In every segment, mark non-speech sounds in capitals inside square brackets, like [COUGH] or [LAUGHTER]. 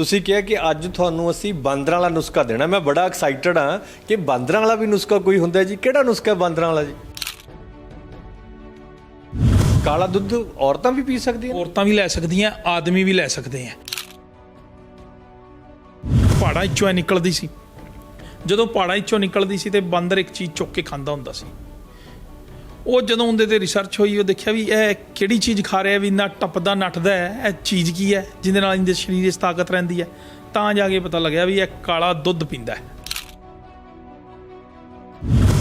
ਤੁਸੀਂ ਕਿਹਾ ਕਿ ਅੱਜ ਤੁਹਾਨੂੰ ਅਸੀਂ ਬਾਂਦਰਾਂ ਵਾਲਾ ਨੁਸਖਾ ਦੇਣਾ। ਮੈਂ ਬੜਾ ਐਕਸਾਈਟਡ ਹਾਂ ਕਿ ਬਾਂਦਰਾਂ ਵਾਲਾ ਵੀ ਨੁਸਖਾ ਕੋਈ ਹੁੰਦਾ ਜੀ। ਕਿਹੜਾ ਨੁਸਖਾ ਬਾਂਦਰਾਂ ਵਾਲਾ ਜੀ? ਕਾਲਾ ਦੁੱਧ ਔਰਤਾਂ ਵੀ ਪੀ ਸਕਦੀਆਂ ਔਰਤਾਂ ਵੀ ਲੈ ਸਕਦੀਆਂ, ਆਦਮੀ ਵੀ ਲੈ ਸਕਦੇ ਆ। ਪਹਾੜਾਂ ਵਿੱਚੋਂ ਨਿਕਲਦੀ ਸੀ। ਜਦੋਂ ਪਹਾੜਾਂ ਵਿੱਚੋਂ ਨਿਕਲਦੀ ਸੀ ਤੇ ਬਾਂਦਰ ਇੱਕ ਚੀਜ਼ ਚੁੱਕ ਕੇ ਖਾਂਦਾ ਹੁੰਦਾ ਸੀ। ਉਹ ਜਦੋਂ ਉਹਦੇ ਤੇ ਰਿਸਰਚ ਹੋਈ, ਉਹ ਦੇਖਿਆ ਵੀ ਇਹ ਕਿਹੜੀ ਚੀਜ਼ ਖਾ ਰਿਹਾ ਵੀ ਇੰਨਾ ਟੱਪਦਾ, ਨੱਠਦਾ ਹੈ, ਇਹ ਚੀਜ਼ ਕੀ ਹੈ, ਜਿਹਦੇ ਨਾਲ ਇਹਦੇ ਸਰੀਰ 'ਚ ਤਾਕਤ ਰਹਿੰਦੀ ਹੈ। ਤਾਂ ਜਾ ਕੇ ਪਤਾ ਲੱਗਿਆ ਵੀ ਇਹ ਕਾਲਾ ਦੁੱਧ ਪੀਂਦਾ ਹੈ।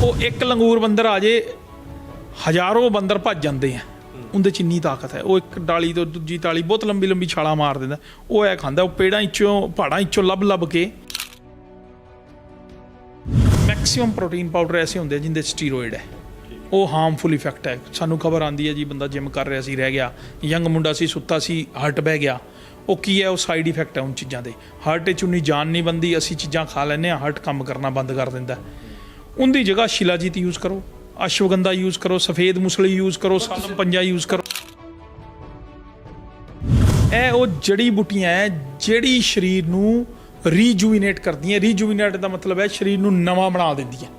ਉਹ ਇੱਕ ਲੰਗੂਰ ਬੰਦਰ ਆ ਜੇ, ਹਜ਼ਾਰੋਂ ਬੰਦਰ ਭੱਜ ਜਾਂਦੇ ਆ। ਉਹਦੇ ਚ ਇੰਨੀ ਤਾਕਤ ਹੈ। ਉਹ ਇੱਕ ਡਾਲੀ ਤੋਂ ਦੂਜੀ ਟਾਲੀ ਬਹੁਤ ਲੰਬੀ ਲੰਬੀ ਛਾਲਾਂ ਮਾਰ ਦਿੰਦਾ। ਉਹ ਐ ਖਾਂਦਾ, ਉਹ ਪੇੜਾਂ ਵਿੱਚੋਂ ਪਹਾੜਾਂ ਵਿੱਚੋਂ ਲੱਭ ਲੱਭ ਕੇ ਮੈਕਸਿਮਮ ਪ੍ਰੋਟੀਨ ਪਾਊਡਰ ਐਸੇ ਹੁੰਦੇ ਆ ਜਿੰਦੇ ਸਟੀਰੋਇਡ ਹੈ। ਉਹ ਹਾਰਮਫੁਲ ਇਫੈਕਟ ਹੈ। ਸਾਨੂੰ ਖਬਰ ਆਂਦੀ ਹੈ ਜੀ, ਬੰਦਾ ਜਿਮ ਕਰ ਰਿਹਾ ਸੀ, ਰਹਿ ਗਿਆ। ਯੰਗ ਮੁੰਡਾ ਸੀ, ਸੁੱਤਾ ਸੀ ਹਾਰਟ ਬਹਿ ਗਿਆ। ਉਹ ਕੀ ਹੈ? ਉਹ ਸਾਈਡ ਇਫੈਕਟ ਹੈ ਉਹਨਾਂ ਚੀਜ਼ਾਂ ਦੇ। ਹਾਰਟ ਵਿੱਚ ਉਨੀ ਜਾਨ ਨਹੀਂ ਬੰਦੀ ਅਸੀਂ ਚੀਜ਼ਾਂ ਖਾ ਲੈਂਦੇ ਆ ਹਾਰਟ ਕੰਮ ਕਰਨਾ ਬੰਦ ਕਰ ਦਿੰਦਾ ਉਹਦੀ ਜਗ੍ਹਾ ਸ਼ਿਲਾਜੀਤ ਯੂਜ਼ ਕਰੋ, ਅਸ਼ਵਗੰਧਾ ਯੂਜ਼ ਕਰੋ, ਸਫੇਦ ਮੁਸਲੀ ਯੂਜ਼ ਕਰੋ, ਸਾਲਮ ਪੰਜਾ ਯੂਜ਼ ਕਰੋ। ਇਹ ਉਹ ਜੜੀ ਬੂਟੀਆਂ ਹੈ, ਜਿਹੜੀ ਸਰੀਰ ਨੂੰ ਰੀਜੂਵੀਨੇਟ ਕਰਦੀਆਂ। ਰੀਜੂਵੀਨੇਟ ਦਾ ਮਤਲਬ ਹੈ, ਸਰੀਰ ਨੂੰ ਨਵਾਂ ਬਣਾ ਦਿੰਦੀਆਂ।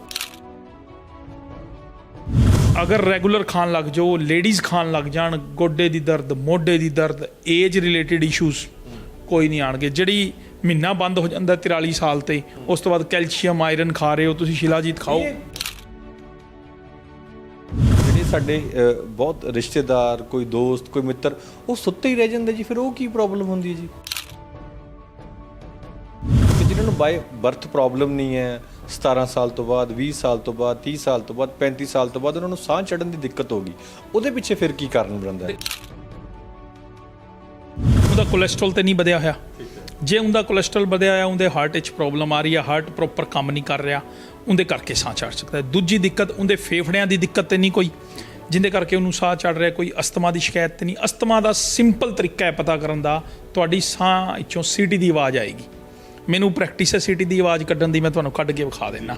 ਅਗਰ ਰੈਗੂਲਰ ਖਾਣ ਲੱਗ ਜਾਓ ਲੇਡੀਜ਼ ਖਾਣ ਲੱਗ ਜਾਣ, ਗੋਡੇ ਦੀ ਦਰਦ, ਮੋਢੇ ਦੀ ਦਰਦ ਏਜ ਰਿਲੇਟਡ ਇਸ਼ੂਜ਼ ਕੋਈ ਨਹੀਂ ਆਣਗੇ। ਜਿਹੜੀ ਮਹੀਨਾ ਬੰਦ ਹੋ ਜਾਂਦਾ 43 ਸਾਲ ਤੇ, ਉਸ ਤੋਂ ਬਾਅਦ ਕੈਲਸ਼ੀਅਮ, ਆਇਰਨ ਖਾ ਰਹੇ ਹੋ, ਤੁਸੀਂ ਸ਼ਿਲਾਜੀਤ ਖਾਓ। ਜਿਹੜੇ ਸਾਡੇ ਬਹੁਤ ਰਿਸ਼ਤੇਦਾਰ, ਕੋਈ ਦੋਸਤ, ਕੋਈ ਮਿੱਤਰ, ਉਹ ਸੁੱਤੇ ਹੀ ਰਹਿ ਜਾਂਦੇ ਜੀ, ਫਿਰ ਉਹ ਕੀ ਪ੍ਰੋਬਲਮ ਹੁੰਦੀ ਹੈ ਜੀ? ਜਿਹਨਾਂ ਨੂੰ ਬਾਈ ਬਰਥ ਪ੍ਰੋਬਲਮ ਨਹੀਂ ਹੈ 17 ਸਾਲ ਤੋਂ ਬਾਅਦ 20 ਸਾਲ ਤੋਂ ਬਾਅਦ 30 ਸਾਲ ਤੋਂ ਬਾਅਦ 35 ਸਾਲ ਤੋਂ ਬਾਅਦ ਉਹਨਾਂ ਨੂੰ ਸਾਹ ਚੜਨ ਦੀ ਦਿੱਕਤ ਹੋ ਗਈ। ਉਹਦੇ ਪਿੱਛੇ ਫਿਰ ਕੀ ਕਾਰਨ ਬਣਦਾ ਹੈ? ਉਹਦਾ ਕੋਲੇਸਟ੍ਰੋਲ ਤੇ ਨਹੀਂ ਵਧਿਆ ਹੋਇਆ। ਜੇ ਉਹਦਾ ਕੋਲੇਸਟ੍ਰੋਲ ਵਧਿਆ ਹੋਇਆ ਉਹਦੇ ਹਾਰਟ ਵਿੱਚ ਪ੍ਰੋਬਲਮ ਆ ਰਹੀ ਹੈ ਹਾਰਟ ਪ੍ਰੋਪਰ ਕੰਮ ਨਹੀਂ ਕਰ ਰਿਹਾ ਉਹਦੇ ਕਰਕੇ ਸਾਹ ਚੜ ਸਕਦਾ ਦੂਜੀ ਦਿੱਕਤ ਉਹਦੇ ਫੇਫੜਿਆਂ ਦੀ ਦਿੱਕਤ ਤੇ ਨਹੀਂ ਕੋਈ ਜਿੰਦੇ ਕਰਕੇ ਉਹਨੂੰ ਸਾਹ ਚੜ ਰਿਹਾ ਕੋਈ ਅਸਥਮਾ ਦੀ ਸ਼ਿਕਾਇਤ ਤੇ ਨਹੀਂ। ਅਸਥਮਾ ਦਾ ਸਿੰਪਲ ਤਰੀਕਾ ਹੈ ਪਤਾ ਕਰਨ ਦਾ ਤੁਹਾਡੀ ਸਾਹ ਵਿੱਚੋਂ ਸੀਟੀ ਦੀ ਆਵਾਜ਼ ਆਏਗੀ। ਮੈਨੂੰ ਪ੍ਰੈਕਟਿਸ ਸੀਟੀ ਦੀ ਆਵਾਜ਼ ਕੱਢਣ ਦੀ ਮੈਂ ਤੁਹਾਨੂੰ ਕੱਢ ਕੇ ਵਿਖਾ ਦਿੰਨਾ।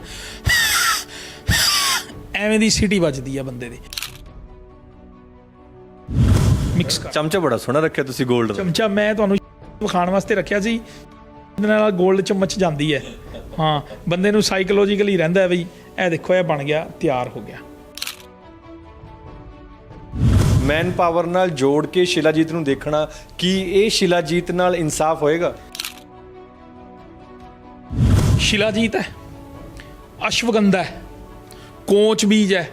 ਐਵੇਂ ਦੀ ਸੀਟੀ ਵੱਜਦੀ ਹੈ ਬੰਦੇ ਦੀ। ਮਿਕਸ ਕਰ। ਚਮਚਾ ਬੜਾ ਸੋਹਣਾ ਰੱਖਿਆ ਤੁਸੀਂ 골ਡ ਦਾ। ਚਮਚਾ ਮੈਂ ਤੁਹਾਨੂੰ ਵਿਖਾਉਣ ਵਾਸਤੇ ਰੱਖਿਆ ਸੀ। ਇਹਦੇ ਨਾਲ 골ਡ ਚਮਚ ਜਾਂਦੀ ਹੈ। ਹਾਂ ਬੰਦੇ ਨੂੰ ਸਾਈਕੋਲੋਜੀਕਲੀ ਰਹਿੰਦਾ ਹੈ ਬਈ ਇਹ ਦੇਖੋ ਇਹ ਬਣ ਗਿਆ ਤਿਆਰ ਹੋ ਗਿਆ। ਮੈਨ ਪਾਵਰ ਨਾਲ ਜੋੜ ਕੇ ਸ਼ਿਲਾਜੀਤ ਨੂੰ ਦੇਖਣਾ ਕੀ ਇਹ ਸ਼ਿਲਾਜੀਤ ਨਾਲ ਇਨਸਾਫ ਹੋਏਗਾ? ਸ਼ਿਲਾਜੀਤ ਹੈ ਅਸ਼ਵਗੰਧਾ ਹੈ ਕੋਚ ਬੀਜ ਹੈ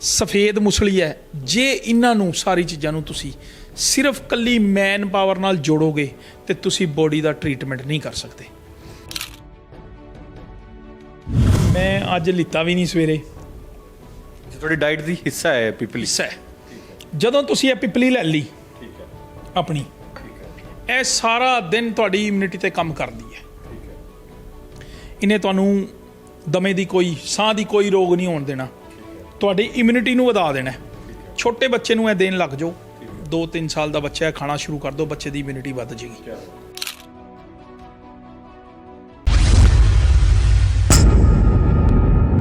ਸਫੇਦ ਮੁਸਲੀ ਹੈ। ਜੇ ਇਹਨਾਂ ਨੂੰ ਸਾਰੀ ਚੀਜ਼ਾਂ ਨੂੰ ਤੁਸੀਂ ਸਿਰਫ ਕੱਲੀ ਮੈਨ ਪਾਵਰ ਨਾਲ ਜੋੜੋਗੇ ਤੇ ਤੁਸੀਂ ਬੋਡੀ ਦਾ ਟ੍ਰੀਟਮੈਂਟ ਨਹੀਂ ਕਰ ਸਕਦੇ। ਮੈਂ ਅੱਜ ਲਿੱਤਾ ਵੀ ਨਹੀਂ ਸਵੇਰੇ। ਤੁਹਾਡੀ ਡਾਈਟ ਦੀ ਹਿੱਸਾ ਹੈ ਪੀਪਲ। ਹਿੱਸਾ ਹੈ। ਜਦੋਂ ਤੁਸੀਂ ਇਹ ਪਿਪਲੀ ਲੈ ਲਈ ਆਪਣੀ ਇਹ ਸਾਰਾ ਦਿਨ ਤੁਹਾਡੀ ਇਮਿਊਨਿਟੀ ਤੇ ਕੰਮ ਕਰਦੀ ਹੈ। ਇਹਨੇ ਤੁਹਾਨੂੰ ਦਮੇ ਦੀ ਕੋਈ, ਸਾਹ ਦੀ ਕੋਈ ਰੋਗ ਨਹੀਂ ਹੋਣ ਦੇਣਾ। ਤੁਹਾਡੀ ਇਮਿਊਨਿਟੀ ਨੂੰ ਵਧਾ ਦੇਣਾ। ਛੋਟੇ ਬੱਚੇ ਨੂੰ ਇਹ ਦੇਣ ਲੱਗ ਜਾਓ। 2-3 ਸਾਲ ਦਾ ਬੱਚਾ ਹੈ, ਖਾਣਾ ਸ਼ੁਰੂ ਕਰ ਦਿਓ, ਬੱਚੇ ਦੀ ਇਮਿਊਨਿਟੀ ਵੱਧ ਜਾਏਗੀ।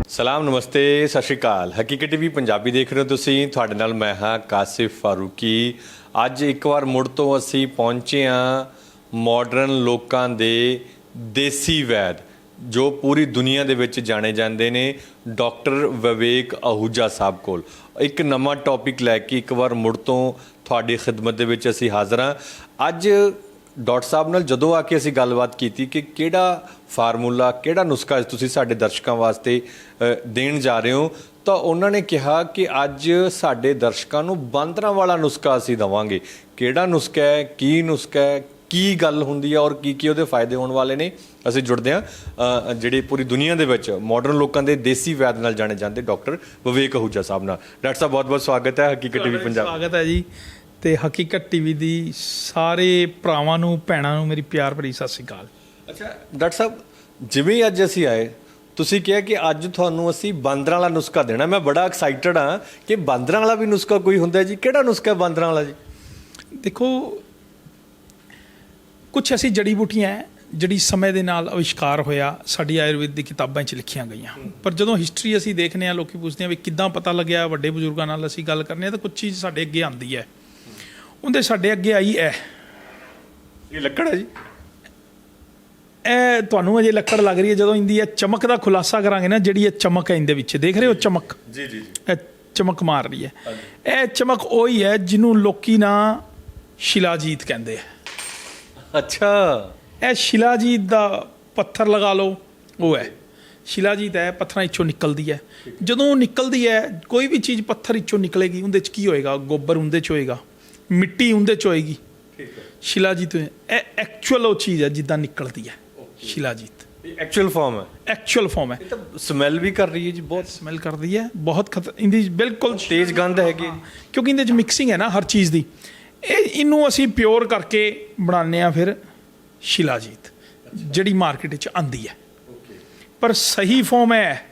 ਸਲਾਮ, ਨਮਸਤੇ, ਸਤਿ ਸ਼੍ਰੀ ਅਕਾਲ। ਹਕੀਕਤ ਟੀਵੀ ਪੰਜਾਬੀ ਦੇਖ ਰਹੇ ਹੋ ਤੁਸੀਂ। ਤੁਹਾਡੇ ਨਾਲ ਮੈਂ ਹਾਂ ਕਾਸਿਫ ਫਾਰੂਕੀ। ਅੱਜ ਇੱਕ ਵਾਰ ਮੁੜ ਤੋਂ ਅਸੀਂ ਪਹੁੰਚੇ ਹਾਂ ਮਾਡਰਨ ਲੋਕਾਂ ਦੇ ਦੇਸੀ ਵੈਦ। ਜੋ ਪੂਰੀ ਦੁਨੀਆ ਦੇ ਵਿੱਚ ਜਾਣੇ ਜਾਂਦੇ ਨੇ, ਡਾਕਟਰ ਵਿਵੇਕ ਅਹੂਜਾ ਸਾਹਿਬ ਕੋਲ। ਇੱਕ ਨਵਾਂ ਟੌਪਿਕ ਲੈ ਕੇ ਇੱਕ ਵਾਰ ਮੁੜ ਤੋਂ ਤੁਹਾਡੀ ਖਿਦਮਤ ਦੇ ਵਿੱਚ ਅਸੀਂ ਹਾਜ਼ਰ ਹਾਂ। ਅੱਜ ਡਾਕਟਰ ਸਾਹਿਬ ਨਾਲ ਜਦੋਂ ਆ ਕੇ ਅਸੀਂ ਗੱਲਬਾਤ ਕੀਤੀ ਕਿ ਕਿਹੜਾ ਫਾਰਮੂਲਾ, ਕਿਹੜਾ ਨੁਸਖਾ ਤੁਸੀਂ ਸਾਡੇ ਦਰਸ਼ਕਾਂ ਵਾਸਤੇ ਦੇਣ ਜਾ ਰਹੇ ਹੋ, ਤਾਂ ਉਹਨਾਂ ਨੇ ਕਿਹਾ ਕਿ ਅੱਜ ਸਾਡੇ ਦਰਸ਼ਕਾਂ ਨੂੰ ਬਾਂਦਰਾਂ ਵਾਲਾ ਨੁਸਖਾ ਅਸੀਂ ਦਵਾਂਗੇ। ਕਿਹੜਾ ਨੁਸਖਾ ਹੈ, ਕੀ ਨੁਸਖਾ ਹੈ ਕੀ ਗੱਲ ਹੁੰਦੀ ਹੈ ਔਰ ਕੀ ਕੀ ਉਹਦੇ ਫਾਇਦੇ ਹੋਣ ਵਾਲੇ ਨੇ ਅਸੀਂ ਜੁੜਦੇ ਹਾਂ। ਜਿਹੜੇ ਪੂਰੀ ਦੁਨੀਆ ਦੇ ਵਿੱਚ ਮਾਡਰਨ ਲੋਕਾਂ ਦੇ ਦੇਸੀ ਵੈਦ ਨਾਲ ਜਾਣੇ ਜਾਂਦੇ ਡਾਕਟਰ ਵਿਵੇਕ ਅਹੂਜਾ ਸਾਹਿਬ ਨਾਲ। ਡਾਕਟਰ ਸਾਹਿਬ ਬਹੁਤ ਬਹੁਤ ਸਵਾਗਤ ਹੈ ਹਕੀਕਤ ਟੀਵੀ ਪੰਜਾਬ। ਸਵਾਗਤ ਹੈ ਜੀ। ਤੇ ਹਕੀਕਤ ਟੀਵੀ ਦੀ ਸਾਰੇ ਭਰਾਵਾਂ ਨੂੰ ਭੈਣਾਂ ਨੂੰ ਮੇਰੀ ਪਿਆਰ ਭਰੀ ਸਤਿ ਸ੍ਰੀ ਅਕਾਲ। ਅੱਛਾ ਡਾਕਟਰ ਸਾਹਿਬ ਜਿਵੇਂ ਅੱਜ ਅਸੀਂ ਆਏ ਤੁਸੀਂ ਕਿਹਾ ਕਿ ਅੱਜ ਤੁਹਾਨੂੰ ਅਸੀਂ ਬਾਂਦਰਾਂ ਵਾਲਾ ਨੁਸਖਾ ਦੇਣਾ। ਮੈਂ ਬੜਾ ਐਕਸਾਈਟਡ ਹਾਂ ਕਿ ਬਾਂਦਰਾਂ ਵਾਲਾ ਵੀ ਨੁਸਖਾ ਕੋਈ ਹੁੰਦਾ ਜੀ? ਕਿਹੜਾ ਨੁਸਖਾ ਬਾਂਦਰਾਂ ਵਾਲਾ ਜੀ? ਦੇਖੋ ਕੁਝ ਐਸੀ ਜੜੀ ਬੂਟੀਆਂ ਹੈ ਜਿਹੜੀ ਸਮੇਂ ਦੇ ਨਾਲ ਅਵਿਸ਼ਕਾਰ ਹੋਇਆ ਸਾਡੀ ਆਯੁਰਵੇਦ ਦੀ ਕਿਤਾਬਾਂ 'ਚ ਲਿਖੀਆਂ ਗਈਆਂ। ਪਰ ਜਦੋਂ ਹਿਸਟਰੀ ਅਸੀਂ ਦੇਖਨੇ ਆ ਲੋਕੀ ਪੁੱਛਦੇ ਆ ਵੀ ਕਿੱਦਾਂ ਪਤਾ ਲੱਗਿਆ ਵੱਡੇ ਬਜ਼ੁਰਗਾਂ ਨਾਲ ਅਸੀਂ ਗੱਲ ਕਰਨੇ ਆ ਤਾਂ ਕੁਝ ਚੀਜ਼ ਸਾਡੇ ਅੱਗੇ ਆਉਂਦੀ ਹੈ। ਉਹਦੇ ਸਾਡੇ ਅੱਗੇ ਆਈ ਹੈ ਇਹ ਲੱਕੜ ਹੈ ਜੀ। ਇਹ ਤੁਹਾਨੂੰ ਅਜੇ ਲੱਕੜ ਲੱਗ ਰਹੀ ਹੈ ਜਦੋਂ ਇੰਦੀ ਇਹ ਚਮਕ ਦਾ ਖੁਲਾਸਾ ਕਰਾਂਗੇ ਨਾ ਜਿਹੜੀ ਇਹ ਚਮਕ ਹੈ ਇਹਦੇ ਵਿੱਚ। ਦੇਖ ਰਹੇ ਹੋ ਚਮਕ? ਜੀ ਜੀ ਜੀ। ਚਮਕ ਮਾਰ ਰਹੀ ਹੈ। ਇਹ ਚਮਕ ਉਹੀ ਹੈ ਜਿਹਨੂੰ ਲੋਕੀ ਨਾ ਸ਼ਿਲਾਜੀਤ ਕਹਿੰਦੇ ਆ। ਅੱਛਾ। ਇਹ ਸ਼ਿਲਾਜੀਤ ਦਾ ਪੱਥਰ ਲਗਾ ਲਓ ਉਹ ਹੈ। ਸ਼ਿਲਾਜੀਤ ਹੈ ਪੱਥਰਾਂ ਵਿੱਚੋਂ ਨਿਕਲਦੀ ਹੈ। ਜਦੋਂ ਨਿਕਲਦੀ ਹੈ ਕੋਈ ਵੀ ਚੀਜ਼ ਪੱਥਰ ਵਿੱਚੋਂ ਨਿਕਲੇਗੀ ਉਹਦੇ ਚ ਕੀ ਹੋਏਗਾ? ਗੋਬਰ ਉਹਦੇ ਚ ਹੋਏਗਾ ਮਿੱਟੀ ਉਹਦੇ ਚ ਹੋਏਗੀ। ਠੀਕ ਹੈ। ਸ਼ਿਲਾਜੀਤ ਇਹ ਐਕਚੁਅਲ ਉਹ ਚੀਜ਼ ਹੈ ਜਿੱਦਾਂ ਨਿਕਲਦੀ ਹੈ ਸ਼ਿਲਾਜੀਤ। ਇਹ ਐਕਚੁਅਲ ਫਾਰਮ ਹੈ? ਐਕਚੁਅਲ ਫਾਰਮ ਹੈ। ਇਹ ਤਾਂ ਸਮੈਲ ਵੀ ਕਰ ਰਹੀ ਹੈ ਜੀ ਬਹੁਤ। ਸਮੈਲ ਕਰਦੀ ਹੈ ਬਹੁਤ ਖਤਰ ਇਹਦੀ ਬਿਲਕੁਲ ਤੇਜ਼ ਗੰਧ ਹੈਗੀ। ਕਿਉਂਕਿ ਇਹਦੇ ਚ ਮਿਕਸਿੰਗ ਹੈ ਨਾ ਹਰ ਚੀਜ਼ ਦੀ। ਇਹ ਇਹਨੂੰ ਅਸੀਂ ਪਿਓਰ ਕਰਕੇ ਬਣਾਉਂਦੇ ਆ ਫਿਰ ਸ਼ਿਲਾਜੀਤ ਜਿਹੜੀ ਮਾਰਕੀਟ ਵਿੱਚ ਆਂਦੀ ਹੈ। ਪਰ ਸਹੀ ਫਾਰਮ ਹੈ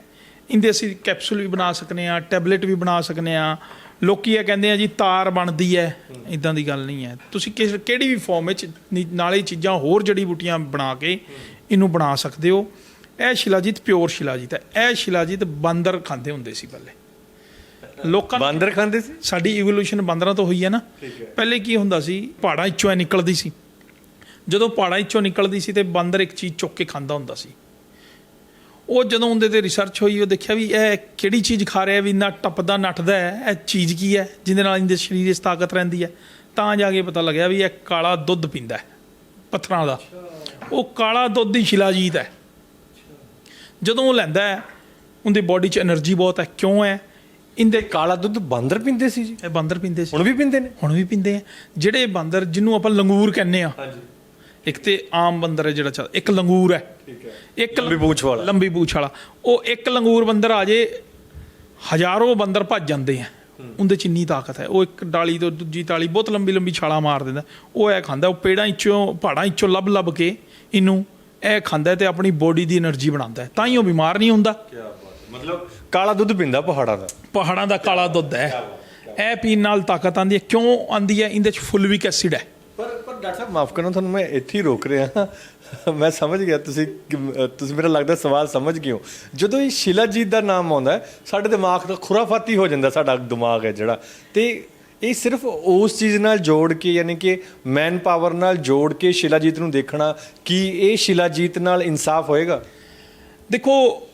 ਇਹਦੇ ਅਸੀਂ ਕੈਪਸੂਲ ਵੀ ਬਣਾ ਸਕਨੇ ਆ ਟੈਬਲੇਟ ਵੀ ਬਣਾ ਸਕਨੇ ਆ ਲੋਕੀ ਇਹ ਕਹਿੰਦੇ ਆ ਜੀ ਤਾਰ ਬਣਦੀ ਹੈ। ਇਦਾਂ ਦੀ ਗੱਲ ਨਹੀਂ ਹੈ। ਤੁਸੀਂ ਕਿਸ ਕਿਹੜੀ ਵੀ ਫਾਰਮ ਵਿੱਚ ਨਾਲੇ ਚੀਜ਼ਾਂ ਹੋਰ ਜੜੀ ਬੂਟੀਆਂ ਬਣਾ ਕੇ ਇਹਨੂੰ ਬਣਾ ਸਕਦੇ ਹੋ। ਇਹ ਸ਼ਿਲਾਜੀਤ ਪਿਓਰ ਸ਼ਿਲਾਜੀਤ ਹੈ। ਇਹ ਸ਼ਿਲਾਜੀਤ ਬਾਂਦਰ ਖਾਂਦੇ ਹੁੰਦੇ ਸੀ ਪਹਿਲੇ। ਲੋਕਾਂ ਬਾਂਦਰ ਖਾਂਦੇ ਸੀ? ਸਾਡੀ ਇਵੋਲੂਸ਼ਨ ਬਾਂਦਰਾਂ ਤੋਂ ਹੋਈ ਹੈ ਨਾ। ਪਹਿਲੇ ਕੀ ਹੁੰਦਾ ਸੀ? ਪਹਾੜਾਂ ਵਿੱਚੋਂ ਨਿਕਲਦੀ ਸੀ। ਜਦੋਂ ਪਹਾੜਾਂ ਵਿੱਚੋਂ ਨਿਕਲਦੀ ਸੀ ਤੇ ਬਾਂਦਰ ਇੱਕ ਚੀਜ਼ ਚੁੱਕ ਕੇ ਖਾਂਦਾ ਹੁੰਦਾ ਸੀ। ਉਹ ਜਦੋਂ ਉਹਦੇ ਤੇ ਰਿਸਰਚ ਹੋਈ ਉਹ ਦੇਖਿਆ ਵੀ ਇਹ ਕਿਹੜੀ ਚੀਜ਼ ਖਾ ਰਿਹਾ ਵੀ ਨਾ ਟੱਪਦਾ ਨੱਠਦਾ ਹੈ ਇਹ ਚੀਜ਼ ਕੀ ਹੈ ਜਿਹਦੇ ਨਾਲ ਇਹਦੇ ਸਰੀਰ 'ਚ ਤਾਕਤ ਰਹਿੰਦੀ ਹੈ। ਤਾਂ ਜਾ ਕੇ ਪਤਾ ਲੱਗਿਆ ਵੀ ਇਹ ਕਾਲਾ ਦੁੱਧ ਪੀਂਦਾ ਪੱਥਰਾਂ ਦਾ। ਉਹ ਕਾਲਾ ਦੁੱਧ ਹੀ ਸ਼ਿਲਾਜੀਤ ਹੈ। ਜਦੋਂ ਉਹ ਲੈਂਦਾ ਹੈ ਉਹਦੀ ਬਾਡੀ 'ਚ એનર્ਜੀ ਬਹੁਤ ਹੈ। ਕਿਉਂ ਹੈ? ਇਹਦੇ ਕਾਲਾ ਦੁੱਧ ਬਾਂਦਰ ਪੀਂਦੇ ਸੀ ਜੀ? ਇਹ ਬਾਂਦਰ ਪੀਂਦੇ ਸੀ। ਹੁਣ ਵੀ ਪੀਂਦੇ ਨੇ? ਹੁਣ ਵੀ ਪੀਂਦੇ ਆ। ਜਿਹੜੇ ਬਾਂਦਰ ਜਿਹਨੂੰ ਆਪਾਂ ਲੰਗੂਰ ਕਹਿੰਦੇ ਆ। ਹਾਂਜੀ। ਇੱਕ ਤੇ ਆਮ ਬੰਦਰ ਹੈ ਜਿਹੜਾ ਚੱਲ ਇੱਕ ਲੰਗੂਰ ਹੈ। ਠੀਕ ਹੈ। ਇੱਕ ਲੰਬੀ ਪੂਛ ਵਾਲਾ। ਲੰਬੀ ਪੂਛ ਵਾਲਾ। ਉਹ ਇੱਕ ਲੰਗੂਰ ਬੰਦਰ ਆ ਜੇ ਹਜ਼ਾਰੋਂ ਬੰਦਰ ਭੱਜ ਜਾਂਦੇ ਆ। ਉਹਦੇ ਚ ਇੰਨੀ ਤਾਕਤ ਹੈ। ਉਹ ਇੱਕ ਡਾਲੀ ਤੋਂ ਦੂਜੀ ਤਾਲੀ ਬਹੁਤ ਲੰਬੀ ਲੰਬੀ ਛਾਲਾ ਮਾਰ ਦਿੰਦਾ। ਉਹ ਐ ਖਾਂਦਾ ਉਹ ਪੇੜਾਂ ਵਿੱਚੋਂ ਪਹਾੜਾਂ ਵਿੱਚੋਂ ਲੱਭ ਲੱਭ ਕੇ ਇਹਨੂੰ ਇਹ ਖਾਂਦਾ ਤੇ ਆਪਣੀ ਬੋਡੀ ਦੀ એનર્ਜੀ ਬਣਾਉਂਦਾ ਤਾਂ ਹੀ ਉਹ ਬਿਮਾਰ ਨਹੀਂ ਹੁੰਦਾ। ਕੀ ਬਾਤ ਮਤਲਬ ਕਾਲਾ ਦੁੱਧ ਪੀਂਦਾ ਪਹਾੜਾਂ ਦਾ। ਪਹਾੜਾਂ ਦਾ ਕਾਲਾ ਦੁੱਧ ਹੈ। ਇਹ ਪੀਣ ਨਾਲ ਤਾਕਤ ਆਂਦੀ ਹੈ। ਕਿਉਂ ਆਂਦੀ ਹੈ? ਇਹਦੇ ਚ ਫੁਲਵਿਕ ਐਸਿਡ ਹੈ। ਪਰ ਪਰ ਡਾਕਟਰ ਸਾਹਿਬ ਮਾਫ ਕਰਨਾ ਤੁਹਾਨੂੰ ਮੈਂ ਇੱਥੇ ਹੀ ਰੋਕ ਰਿਹਾ ਮੈਂ ਸਮਝ ਗਿਆ ਤੁਸੀਂ ਤੁਸੀਂ ਮੇਰਾ ਲੱਗਦਾ ਸਵਾਲ ਸਮਝ ਗਏ ਹੋ। ਜਦੋਂ ਇਹ ਸ਼ਿਲਾਜੀਤ ਦਾ ਨਾਮ ਆਉਂਦਾ ਹੈ, ਸਾਡੇ ਦਿਮਾਗ ਦਾ ਖੁਰਾਫਾਤੀ ਹੋ ਜਾਂਦਾ ਸਾਡਾ ਦਿਮਾਗ ਹੈ ਜਿਹੜਾ। ਤੇ ਇਹ ਸਿਰਫ ਉਸ ਚੀਜ਼ ਨਾਲ ਜੋੜ ਕੇ ਯਾਨੀ ਕਿ ਮੈਨ ਪਾਵਰ ਨਾਲ ਜੋੜ ਕੇ ਸ਼ਿਲਾਜੀਤ ਨੂੰ ਦੇਖਣਾ ਕਿ ਇਹ ਸ਼ਿਲਾਜੀਤ ਨਾਲ ਇਨਸਾਫ ਹੋਏਗਾ? ਦੇਖੋ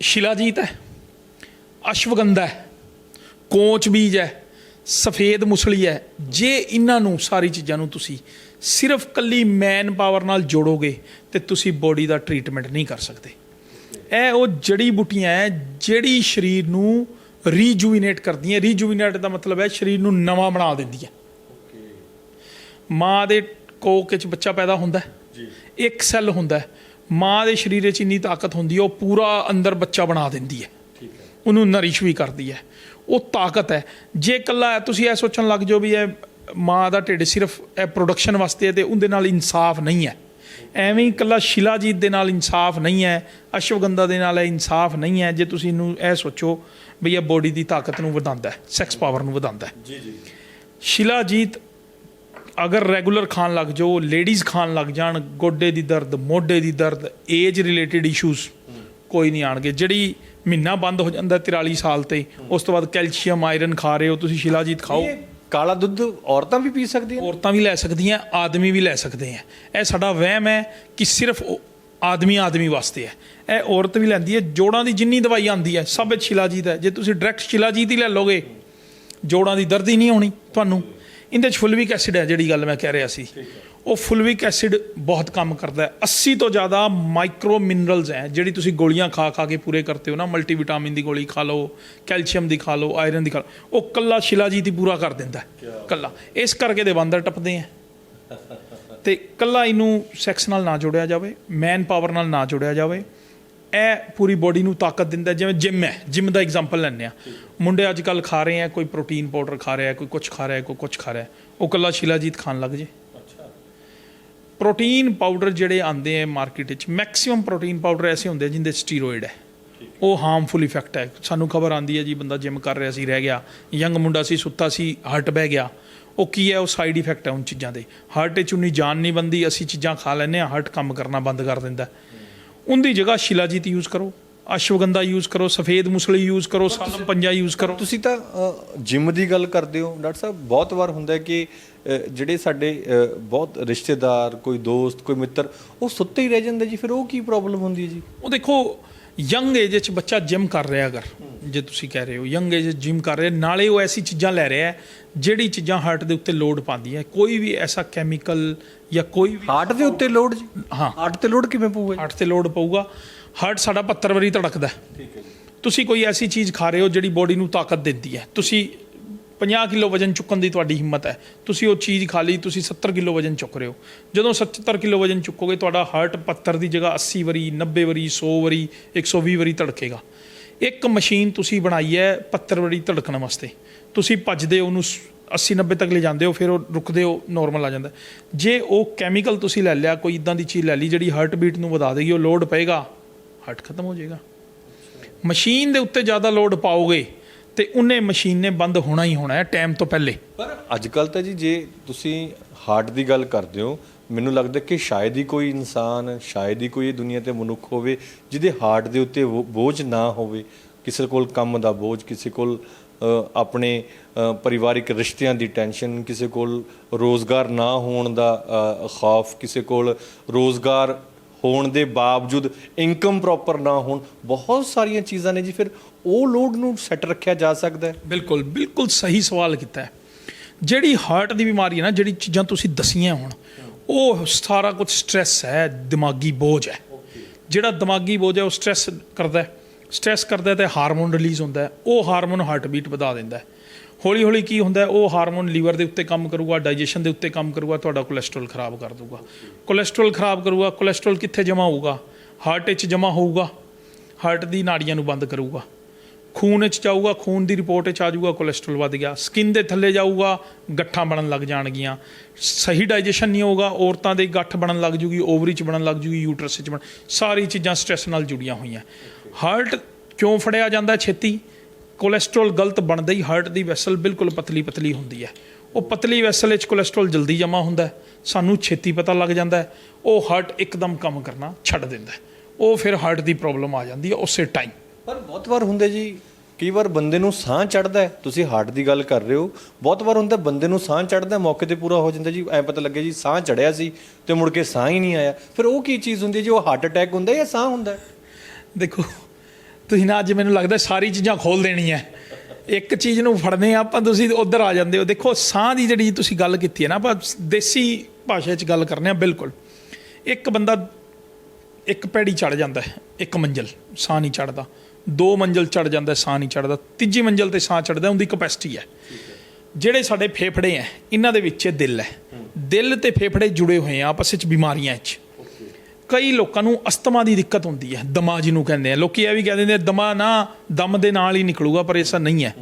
ਸ਼ਿਲਾਜੀਤ ਹੈ ਅਸ਼ਵਗੰਧਾ ਹੈ ਕੋਚ ਬੀਜ ਹੈ ਸਫੇਦ ਮੁਸਲੀ ਹੈ। ਜੇ ਇਹਨਾਂ ਨੂੰ ਸਾਰੀ ਚੀਜ਼ਾਂ ਨੂੰ ਤੁਸੀਂ ਸਿਰਫ ਕੱਲੀ ਮੈਨ ਪਾਵਰ ਨਾਲ ਜੋੜੋਗੇ ਤੇ ਤੁਸੀਂ ਬੋਡੀ ਦਾ ਟ੍ਰੀਟਮੈਂਟ ਨਹੀਂ ਕਰ ਸਕਦੇ। ਇਹ ਉਹ ਜੜੀ ਬੂਟੀਆਂ ਹੈ ਜਿਹੜੀ ਸਰੀਰ ਨੂੰ ਰੀਜੂਇਨੇਟ ਕਰਦੀਆਂ। ਰੀਜੂਇਨੇਟ ਦਾ ਮਤਲਬ ਹੈ ਸਰੀਰ ਨੂੰ ਨਵਾਂ ਬਣਾ ਦਿੰਦੀ ਹੈ ਮਾਂ ਦੇ ਕੋਕ ਵਿੱਚ ਬੱਚਾ ਪੈਦਾ ਹੁੰਦਾ ਜੀ। ਇੱਕ ਸੈੱਲ ਹੁੰਦਾ ਹੈ। ਮਾਂ ਦੇ ਸਰੀਰ ਵਿੱਚ ਇੰਨੀ ਤਾਕਤ ਹੁੰਦੀ ਹੈ ਉਹ ਪੂਰਾ ਅੰਦਰ ਬੱਚਾ ਬਣਾ ਦਿੰਦੀ ਹੈ। ਉਹਨੂੰ ਨਰਿਸ਼ ਵੀ ਕਰਦੀ ਹੈ। ਉਹ ਤਾਕਤ ਹੈ। ਜੇ ਕੱਲਾ ਤੁਸੀਂ ਇਹ ਸੋਚਣ ਲੱਗ ਜਾਓ ਵੀ ਇਹ ਮਾਂ ਦਾ ਢਿੱਡ ਸਿਰਫ ਇਹ ਪ੍ਰੋਡਕਸ਼ਨ ਵਾਸਤੇ ਹੈ ਤੇ ਉਹਦੇ ਨਾਲ ਇਨਸਾਫ ਨਹੀਂ ਹੈ। ਐਵੇਂ ਹੀ ਕੱਲਾ ਸ਼ਿਲਾਜੀਤ ਦੇ ਨਾਲ ਇਨਸਾਫ ਨਹੀਂ ਹੈ ਅਸ਼ਵਗੰਧਾ ਦੇ ਨਾਲ ਇਨਸਾਫ ਨਹੀਂ ਹੈ ਜੇ ਤੁਸੀਂ ਇਹਨੂੰ ਇਹ ਸੋਚੋ ਵੀ ਇਹ ਬੋਡੀ ਦੀ ਤਾਕਤ ਨੂੰ ਵਧਾਉਂਦਾ ਹੈ ਸੈਕਸ ਪਾਵਰ ਨੂੰ ਵਧਾਉਂਦਾ ਹੈ। ਜੀ ਜੀ। ਸ਼ਿਲਾਜੀਤ ਅਗਰ ਰੈਗੂਲਰ ਖਾਣ ਲੱਗ ਜਾਓ ਲੇਡੀਜ਼ ਖਾਣ ਲੱਗ ਜਾਣ ਗੋਡੇ ਦੀ ਦਰਦ ਮੋਢੇ ਦੀ ਦਰਦ ਏਜ ਰਿਲੇਟਡ ਇਸ਼ੂਜ਼ ਕੋਈ ਨਹੀਂ ਆਣਗੇ। ਜਿਹੜੀ ਮਹੀਨਾ ਬੰਦ ਹੋ ਜਾਂਦਾ 43 ਸਾਲ ਤੇ ਉਸ ਤੋਂ ਬਾਅਦ ਕੈਲਸ਼ੀਅਮ ਆਇਰਨ ਖਾ ਰਹੇ ਹੋ ਤੁਸੀਂ ਸ਼ਿਲਾਜੀਤ ਖਾਓ। ਕਾਲਾ ਦੁੱਧ ਔਰਤਾਂ ਵੀ ਪੀ ਸਕਦੀਆਂ ਔਰਤਾਂ ਵੀ ਲੈ ਸਕਦੀਆਂ ਆਦਮੀ ਵੀ ਲੈ ਸਕਦੇ ਆ। ਇਹ ਸਾਡਾ ਵਹਿਮ ਹੈ ਕਿ ਸਿਰਫ ਆਦਮੀ ਆਦਮੀ ਵਾਸਤੇ ਹੈ। ਇਹ ਔਰਤ ਵੀ ਲੈਂਦੀ ਹੈ ਜੋੜਾਂ ਦੀ ਜਿੰਨੀ ਦਵਾਈ ਆਂਦੀ ਹੈ ਸਭ ਵਿੱਚ ਸ਼ਿਲਾਜੀਤ ਹੈ। ਜੇ ਤੁਸੀਂ ਡਾਇਰੈਕਟ ਸ਼ਿਲਾਜੀਤ ਹੀ ਲੈ ਲੋਗੇ ਜੋੜਾਂ ਦੀ ਦਰਦ ਹੀ ਨਹੀਂ ਹੋਣੀ ਤੁਹਾਨੂੰ। ਇਹਦੇ ਚ ਫੁਲਵਿਕ ਐਸਿਡ ਹੈ ਜਿਹੜੀ ਗੱਲ ਮੈਂ ਕਹਿ ਰਿਹਾ ਸੀ। ਉਹ ਫੁਲਵਿਕ ਐਸਿਡ ਬਹੁਤ ਕੰਮ ਕਰਦਾ ਹੈ। 80 ਤੋਂ ਜ਼ਿਆਦਾ ਮਾਈਕਰੋ ਮਿਨਰਲਸ ਹੈ ਜਿਹੜੀ ਤੁਸੀਂ ਗੋਲੀਆਂ ਖਾ ਖਾ ਕੇ ਪੂਰੇ ਕਰਤੇ ਹੋ ਨਾ ਮਲਟੀ ਵਿਟਾਮਿਨ ਦੀ ਗੋਲੀ ਖਾ ਲਓ ਕੈਲਸ਼ੀਅਮ ਦੀ ਖਾ ਲਓ ਆਇਰਨ ਦੀ ਖਾ ਲਓ ਉਹ ਕੱਲਾ ਸ਼ਿਲਾਜੀਤ ਹੀ ਪੂਰਾ ਕਰ ਦਿੰਦਾ ਕੱਲਾ। ਇਸ ਕਰਕੇ ਦੇ ਬਾਂਦਰ ਟੱਪਦੇ ਆ ਤੇ ਕੱਲਾ ਇਹਨੂੰ ਸੈਕਸ ਨਾਲ ਨਾ ਜੋੜਿਆ ਜਾਵੇ ਮੈਨ ਪਾਵਰ ਨਾਲ ਨਾ ਜੋੜਿਆ ਜਾਵੇ ਇਹ ਪੂਰੀ ਬੋਡੀ ਨੂੰ ਤਾਕਤ ਦਿੰਦਾ। ਜਿਵੇਂ ਜਿਮ ਹੈ ਜਿਮ ਦਾ ਐਗਜ਼ਾਮਪਲ ਲੈਂਦੇ ਆ ਮੁੰਡੇ ਅੱਜ ਕੱਲ ਖਾ ਰਹੇ ਆ ਕੋਈ ਪ੍ਰੋਟੀਨ ਪਾਊਡਰ ਖਾ ਰਿਹਾ ਕੋਈ ਕੁਝ ਖਾ ਰਿਹਾ ਕੋਈ ਕੁਝ ਖਾ ਰਿਹਾ ਉਹ ਕੱਲਾ ਸ਼ਿਲਾਜੀਤ ਖਾਣ ਲੱਗ ਜੇ। ਅੱਛਾ। ਪ੍ਰੋਟੀਨ ਪਾਊਡਰ ਜਿਹੜੇ ਆਉਂਦੇ ਆ ਮਾਰਕੀਟ ਵਿੱਚ ਮੈਕਸਿਮਮ ਪ੍ਰੋਟੀਨ ਪਾਊਡਰ ਐਸੇ ਹੁੰਦੇ ਜਿੰਦੇ ਸਟੀਰੋਇਡ ਹੈ। ਉਹ ਹਾਰਮਫੁਲ ਇਫੈਕਟ ਹੈ। ਸਾਨੂੰ ਖਬਰ ਆਂਦੀ ਹੈ ਜੀ ਬੰਦਾ ਜਿਮ ਕਰ ਰਿਹਾ ਸੀ ਰਹਿ ਗਿਆ। ਯੰਗ ਮੁੰਡਾ ਸੀ ਸੁੱਤਾ ਸੀ ਹਾਰਟ ਬਹਿ ਗਿਆ। ਉਹ ਕੀ ਹੈ? ਉਹ ਸਾਈਡ ਇਫੈਕਟ ਹੈ ਉਨ ਚੀਜ਼ਾਂ ਦੇ। ਹਾਰਟ ਵਿੱਚ ਉਨੀ ਜਾਨ ਨਹੀਂ ਬੰਦੀ ਅਸੀਂ ਚੀਜ਼ਾਂ ਖਾ ਲੈਂਦੇ ਆ ਹਾਰਟ ਕੰਮ ਕਰਨਾ ਬੰਦ ਕਰ ਦਿੰਦਾ ਉਹਦੀ ਜਗ੍ਹਾ ਸ਼ਿਲਾਜੀਤ ਯੂਜ਼ ਕਰੋ। ਅਸ਼ਵਗੰਧਾ ਯੂਜ਼ ਕਰੋ ਸਫੇਦ ਮੁਸਲੀ ਯੂਜ਼ ਕਰੋ ਸਾਲਮ ਪੰਜਾ ਯੂਜ਼ ਕਰੋ। ਤੁਸੀਂ ਤਾਂ ਜਿਮ ਦੀ ਗੱਲ ਕਰਦੇ ਹੋ ਡਾਕਟਰ ਸਾਹਿਬ ਬਹੁਤ ਵਾਰ ਹੁੰਦਾ ਹੈ ਕਿ ਜਿਹੜੇ ਸਾਡੇ ਬਹੁਤ ਰਿਸ਼ਤੇਦਾਰ ਕੋਈ ਦੋਸਤ ਕੋਈ ਮਿੱਤਰ ਉਹ ਸੁੱਤੇ ਹੀ ਰਹਿ ਜਾਂਦੇ ਜੀ ਫਿਰ ਉਹ ਕੀ ਪ੍ਰੋਬਲਮ ਹੁੰਦੀ ਹੈ ਜੀ? ਉਹ ਦੇਖੋ ਯੰਗ ਏਜ ਵਿੱਚ ਬੱਚਾ ਜਿਮ ਕਰ ਰਿਹਾ ਅਗਰ ਜੇ ਤੁਸੀਂ ਕਹਿ ਰਹੇ ਹੋ ਯੰਗ ਏਜ ਜਿਮ ਕਰ ਰਿਹਾ ਨਾਲੇ ਉਹ ਐਸੀ ਚੀਜ਼ਾਂ ਲੈ ਰਿਹਾ ਜਿਹੜੀ ਚੀਜ਼ਾਂ ਹਾਰਟ ਦੇ ਉੱਤੇ ਲੋਡ ਪਾਉਂਦੀਆਂ ਕੋਈ ਵੀ ਐਸਾ ਕੈਮੀਕਲ ਜਾਂ ਕੋਈ ਵੀ ਹਾਰਟ ਦੇ ਉੱਤੇ ਲੋਡ ਹਾਂ। ਹਾਰਟ ਤੇ ਲੋਡ ਕਿਵੇਂ ਪਊਗਾ ਹਾਰਟ ਤੇ ਲੋਡ ਪਊਗਾ। ਹਾਰਟ ਸਾਡਾ 72 ਵਾਰੀ ਧੜਕਦਾ। ਠੀਕ ਹੈ ਜੀ। ਤੁਸੀਂ ਕੋਈ ਐਸੀ ਚੀਜ਼ ਖਾ ਰਹੇ ਹੋ ਜਿਹੜੀ ਬੋਡੀ ਨੂੰ ਤਾਕਤ ਦਿੰਦੀ ਹੈ। ਤੁਸੀਂ 50 ਕਿਲੋ ਵਜਨ ਚੁੱਕਣ ਦੀ ਤੁਹਾਡੀ ਹਿੰਮਤ ਹੈ। ਤੁਸੀਂ ਉਹ ਚੀਜ਼ ਖਾ ਲਈ, ਤੁਸੀਂ 70 ਕਿਲੋ ਵਜਨ ਚੁੱਕ ਰਹੇ ਹੋ। ਜਦੋਂ 70 ਕਿਲੋ ਵਜਨ ਚੁੱਕੋਗੇ, ਤੁਹਾਡਾ ਹਾਰਟ 75 ਦੀ ਜਗ੍ਹਾ 80 ਵਾਰੀ 90 ਵਾਰੀ 100 ਵਾਰੀ 120 ਵਾਰੀ ਧੜਕੇਗਾ। ਇੱਕ ਮਸ਼ੀਨ ਤੁਸੀਂ ਬਣਾਈ ਹੈ 75 ਵਾਰੀ ਧੜਕਣ ਵਾਸਤੇ। ਤੁਸੀਂ ਭੱਜਦੇ ਉਹਨੂੰ 80 90 ਤੱਕ ਲੈ ਜਾਂਦੇ ਹੋ, ਫਿਰ ਉਹ ਰੁਕਦੇ ਹੋ ਨਾਰਮਲ ਆ ਜਾਂਦਾ ਜੇ ਉਹ ਕੈਮੀਕਲ ਤੁਸੀਂ ਲੈ ਲਿਆ, ਕੋਈ ਇਦਾਂ ਦੀ ਚੀਜ਼ ਲੈ ਲਈ ਜਿਹੜੀ ਹਾਰਟ ਬੀਟ ਨੂੰ ਵਧਾ ਦੇਗੀ, ਉਹ ਲੋਡ ਪਏਗਾ ਹਾਰਟ ਖਤਮ ਹੋ ਜਾਏਗਾ। ਮਸ਼ੀਨ ਦੇ ਉੱਤੇ ਜ਼ਿਆਦਾ ਲੋਡ ਪਾਓਗੇ ਤੇ ਉਹਨੇ ਮਸ਼ੀਨ ਨੇ ਬੰਦ ਹੋਣਾ ਹੀ ਹੋਣਾ ਹੈ ਟਾਈਮ ਤੋਂ ਪਹਿਲੇ। ਪਰ ਅੱਜ ਕੱਲ ਤਾਂ ਜੀ ਜੇ ਤੁਸੀਂ ਹਾਰਟ ਦੀ ਗੱਲ ਕਰਦੇ ਹੋ ਮੈਨੂੰ ਲੱਗਦਾ ਕਿ ਸ਼ਾਇਦ ਹੀ ਕੋਈ ਇਨਸਾਨ ਸ਼ਾਇਦ ਹੀ ਕੋਈ ਇਹ ਦੁਨੀਆ ਤੇ ਮਨੁੱਖ ਹੋਵੇ ਜਿਹਦੇ ਹਾਰਟ ਦੇ ਉੱਤੇ ਉਹ ਬੋਝ ਨਾ ਹੋਵੇ ਕਿਸੇ ਕੋਲ ਕੰਮ ਦਾ ਬੋਝ ਕਿਸੇ ਕੋਲ ਅ, ਆਪਣੇ ਅ, ਪਰਿਵਾਰਿਕ ਰਿਸ਼ਤਿਆਂ ਦੀ ਟੈਨਸ਼ਨ ਕਿਸੇ ਕੋਲ ਰੋਜ਼ਗਾਰ ਨਾ ਹੋਣ ਦਾ ਅ, ਖੌਫ ਕਿਸੇ ਕੋਲ ਰੋਜ਼ਗਾਰ ਹੋਣ ਦੇ ਬਾਵਜੂਦ ਇਨਕਮ ਪ੍ਰੋਪਰ ਨਾ ਹੋਣ, ਬਹੁਤ ਸਾਰੀਆਂ ਚੀਜ਼ਾਂ ਨੇ ਜੀ, ਫਿਰ ਉਹ ਲੋਡ ਨੂੰ ਸੈੱਟ ਰੱਖਿਆ ਜਾ ਸਕਦਾ ਹੈ। ਬਿਲਕੁਲ ਬਿਲਕੁਲ ਸਹੀ ਸਵਾਲ ਕੀਤਾ ਹੈ। ਜਿਹੜੀ ਹਾਰਟ ਦੀ ਬਿਮਾਰੀ ਹੈ ਨਾ, ਜਿਹੜੀ ਚੀਜ਼ਾਂ ਤੁਸੀਂ ਦਸੀਆਂ ਹੁਣ, ਉਹ ਸਾਰਾ ਕੁਝ ਸਟ੍ਰੈਸ ਹੈ, ਦਿਮਾਗੀ ਬੋਝ ਹੈ। ਜਿਹੜਾ ਦਿਮਾਗੀ ਬੋਝ ਹੈ, ਉਹ ਸਟ੍ਰੈਸ ਕਰਦਾ ਹੈ। ਸਟ੍ਰੈਸ ਕਰਦਾ ਹੈ ਤੇ ਹਾਰਮੋਨ ਰਿਲੀਜ਼ ਹੁੰਦਾ ਉਹ ਹਾਰਮੋਨ ਹਾਰਟ ਬੀਟ ਵਧਾ ਦਿੰਦਾ ਹੌਲੀ ਹੌਲੀ ਕੀ ਹੁੰਦਾ, ਉਹ ਹਾਰਮੋਨ ਲੀਵਰ ਦੇ ਉੱਤੇ ਕੰਮ ਕਰੂਗਾ, ਡਾਈਜੈਸ਼ਨ ਦੇ ਉੱਤੇ ਕੰਮ ਕਰੂਗਾ, ਤੁਹਾਡਾ ਕੋਲੇਸਟ੍ਰੋਲ ਖਰਾਬ ਕਰ ਦੂਗਾ ਕੋਲੇਸਟ੍ਰੋਲ ਖਰਾਬ ਕਰੂਗਾ, ਕੋਲੇਸਟ੍ਰੋਲ ਕਿੱਥੇ ਜਮ੍ਹਾਂ ਹੋਊਗਾ? ਹਾਰਟ ਵਿੱਚ ਜਮ੍ਹਾਂ ਹੋਊਗਾ, ਹਾਰਟ ਦੀ ਨਾੜੀਆਂ ਨੂੰ ਬੰਦ ਕਰੂਗਾ। ਖੂਨ ਵਿੱਚ ਜਾਊਗਾ, ਖੂਨ ਦੀ ਰਿਪੋਰਟ ਵਿੱਚ ਆ ਜਾਊਗਾ, ਕੋਲੇਸਟ੍ਰੋਲ ਵੱਧ ਗਿਆ। ਸਕਿਨ ਦੇ ਥੱਲੇ ਜਾਊਗਾ, ਗੱਠਾਂ ਬਣਨ ਲੱਗ ਜਾਣਗੀਆਂ। ਸਹੀ ਡਾਈਜੈਸ਼ਨ ਨਹੀਂ ਹੋਊਗਾ, ਔਰਤਾਂ ਦੇ ਗੱਠ ਬਣਨ ਲੱਗ ਜੂਗੀ, ਓਵਰੀ ਚ ਬਣਨ ਲੱਗ ਜੂਗੀ, ਯੂਟਰਸ ਚ ਬਣ ਸਾਰੀ ਚੀਜ਼ਾਂ ਸਟ੍ਰੈਸ ਨਾਲ ਜੁੜੀਆਂ ਹੋਈਆਂ। ਹਾਰਟ ਕਿਉਂ ਫੜਿਆ ਜਾਂਦਾ ਛੇਤੀ? ਕੋਲੇਸਟ੍ਰੋਲ ਗਲਤ ਬਣਦਾ ਹੀ ਹਾਰਟ ਦੀ ਵੈਸਲ ਬਿਲਕੁਲ ਪਤਲੀ ਪਤਲੀ ਹੁੰਦੀ ਹੈ। ਉਹ ਪਤਲੀ ਵੈਸਲ ਵਿੱਚ ਕੋਲੇਸਟ੍ਰੋਲ ਜਲਦੀ ਜਮ੍ਹਾਂ ਹੁੰਦਾ ਸਾਨੂੰ ਛੇਤੀ ਪਤਾ ਲੱਗ ਜਾਂਦਾ ਉਹ ਹਾਰਟ ਇੱਕਦਮ ਕੰਮ ਕਰਨਾ ਛੱਡ ਦਿੰਦਾ ਉਹ ਫਿਰ ਹਾਰਟ ਦੀ ਪ੍ਰੋਬਲਮ ਆ ਜਾਂਦੀ ਹੈ ਉਸੇ ਟਾਈਮ। ਪਰ ਬਹੁਤ ਵਾਰ ਹੁੰਦੇ ਜੀ ਕਈ ਵਾਰ ਬੰਦੇ ਨੂੰ ਸਾਹ ਚੜਦਾ ਤੁਸੀਂ ਹਾਰਟ ਦੀ ਗੱਲ ਕਰ ਰਹੇ ਹੋ। ਬਹੁਤ ਵਾਰ ਹੁੰਦਾ ਬੰਦੇ ਨੂੰ ਸਾਹ ਚੜਦਾ ਮੌਕੇ ਤੇ ਪੂਰਾ ਹੋ ਜਾਂਦਾ ਜੀ। ਐ ਪਤਾ ਲੱਗਿਆ ਜੀ ਸਾਹ ਚੜਿਆ ਸੀ ਤੇ ਮੁੜ ਕੇ ਸਾਹ ਹੀ ਨਹੀਂ ਆਇਆ। ਫਿਰ ਉਹ ਕੀ ਚੀਜ਼ ਹੁੰਦੀ ਜੀ? ਉਹ ਹਾਰਟ ਅਟੈਕ ਹੁੰਦਾ ਜਾਂ ਸਾਹ ਹੁੰਦਾ ਦੇਖੋ ਤੁਸੀਂ ਨਾ ਅੱਜ ਮੈਨੂੰ ਲੱਗਦਾ ਸਾਰੀ ਚੀਜ਼ਾਂ ਖੋਲ ਦੇਣੀ ਹੈ ਇੱਕ ਚੀਜ਼ ਨੂੰ ਫੜਨੇ ਆ ਆਪਾਂ ਤੁਸੀਂ ਉਧਰ ਆ ਜਾਂਦੇ ਹੋ। ਦੇਖੋ ਸਾਹ ਦੀ ਜਿਹੜੀ ਤੁਸੀਂ ਗੱਲ ਕੀਤੀ ਹੈ ਨਾ ਆਪਾਂ ਦੇਸੀ ਭਾਸ਼ਾ 'ਚ ਗੱਲ ਕਰਨੇ ਆ ਬਿਲਕੁਲ। ਇੱਕ ਬੰਦਾ ਇੱਕ ਪੈੜੀ ਚੜ ਜਾਂਦਾ ਹੈ ਇੱਕ ਮੰਜ਼ਲ ਸਾਹ ਨਹੀਂ ਚੜਦਾ ਦੋ ਮੰਜ਼ਲ ਚੜ ਜਾਂਦਾ ਸਾਹ ਨਹੀਂ ਚੜਦਾ ਤੀਜੀ ਮੰਜ਼ਲ ਤੇ ਸਾਹ ਚੜਦਾ ਉਹਦੀ ਕਪੈਸਿਟੀ ਹੈ। ਜਿਹੜੇ ਸਾਡੇ ਫੇਫੜੇ ਆ ਇਹਨਾਂ ਦੇ ਵਿੱਚ ਦਿਲ ਹੈ। ਦਿਲ ਤੇ ਫੇਫੜੇ ਜੁੜੇ ਹੋਏ ਆ ਆਪਸ ਵਿੱਚ ਬਿਮਾਰੀਆਂ 'ਚ ਕਈ ਲੋਕਾਂ ਨੂੰ ਅਸਥਮਾ ਦੀ ਦਿੱਕਤ ਹੁੰਦੀ ਹੈ ਦਮਾ ਜਿਹਨੂੰ ਕਹਿੰਦੇ ਆ। ਲੋਕੀ ਇਹ ਵੀ ਕਹਿ ਦਿੰਦੇ ਆ, ਦਮਾ ਨਾ ਦਮ ਦੇ ਨਾਲ ਹੀ ਨਿਕਲੂਗਾ ਪਰ ਐਸਾ ਨਹੀਂ ਹੈ।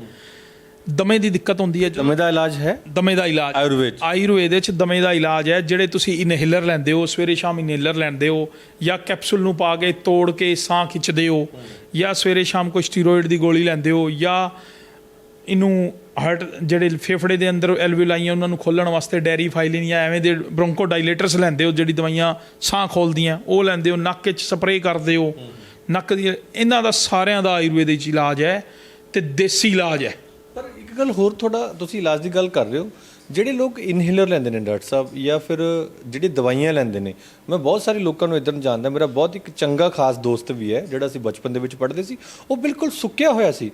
ਦਮੇ ਦੀ ਦਿੱਕਤ ਹੁੰਦੀ ਹੈ ਦਮੇ ਦਾ ਇਲਾਜ ਹੈ? ਦਮੇ ਦਾ ਇਲਾਜ। ਆਯੁਰਵੇਦ। ਆਯੁਰਵੇਦ ਵਿੱਚ ਦਮੇ ਦਾ ਇਲਾਜ ਹੈ ਜਿਹੜੇ ਤੁਸੀਂ ਇਨਹੇਲਰ ਲੈਂਦੇ ਹੋ ਸਵੇਰੇ ਸ਼ਾਮ ਇਨਹੇਲਰ ਲੈਂਦੇ ਹੋ ਜਾਂ ਕੈਪਸੂਲ ਨੂੰ ਪਾ ਕੇ ਤੋੜ ਕੇ ਸਾਹ ਖਿੱਚਦੇ ਹੋ ਜਾਂ ਸਵੇਰੇ ਸ਼ਾਮ ਕੋਈ ਸਟੀਰੋਇਡ ਦੀ ਗੋਲੀ ਲੈਂਦੇ ਹੋ ਜਾਂ ਇਹਨੂੰ ਹਾਰਟ ਜਿਹੜੇ ਫੇਫੜੇ ਦੇ ਅੰਦਰ ਐਲਵੀਓਲਾਈਆਂ ਉਹਨਾਂ ਨੂੰ ਖੋਲਣ ਵਾਸਤੇ ਡੈਰੀ ਫਾਈਲਿਨ ਜਾਂ ਐਵੇਂ ਦੇ ਬ੍ਰੋਂਕੋ ਡਾਇਲੇਟਰਸ ਲੈਂਦੇ ਹੋ, ਜਿਹੜੀ ਦਵਾਈਆਂ ਸਾਹ ਖੋਲਦੀਆਂ, ਉਹ ਲੈਂਦੇ ਹੋ, ਨੱਕ 'ਚ ਸਪਰੇਅ ਕਰਦੇ ਹੋ। ਨੱਕ ਦੀ ਇਹਨਾਂ ਦਾ ਸਾਰਿਆਂ ਦਾ ਆਯੁਰਵੇਦ ਵਿੱਚ ਇਲਾਜ ਹੈ ਤੇ ਦੇਸੀ ਇਲਾਜ ਹੈ। ਪਰ ਇੱਕ ਗੱਲ ਹੋਰ ਤੁਹਾਡਾ, ਤੁਸੀਂ ਇਲਾਜ ਦੀ ਗੱਲ ਕਰ ਰਹੇ ਹੋ, ਜਿਹੜੇ ਲੋਕ ਇਨਹੇਲਰ ਲੈਂਦੇ ਨੇ ਡਾਕਟਰ ਸਾਹਿਬ, ਜਾਂ ਫਿਰ ਜਿਹੜੀ ਦਵਾਈਆਂ ਲੈਂਦੇ ਨੇ, ਮੈਂ ਬਹੁਤ ਸਾਰੇ ਲੋਕਾਂ ਨੂੰ ਇਦਾਂ ਜਾਣਦਾ, ਮੇਰਾ ਬਹੁਤ ਇੱਕ ਚੰਗਾ ਖਾਸ ਦੋਸਤ ਵੀ ਹੈ, ਜਿਹੜਾ ਅਸੀਂ ਬਚਪਨ ਦੇ ਵਿੱਚ ਪੜ੍ਹਦੇ ਸੀ, ਉਹ ਬਿਲਕੁਲ ਸੁੱਕਿਆ ਹੋਇਆ ਸੀ।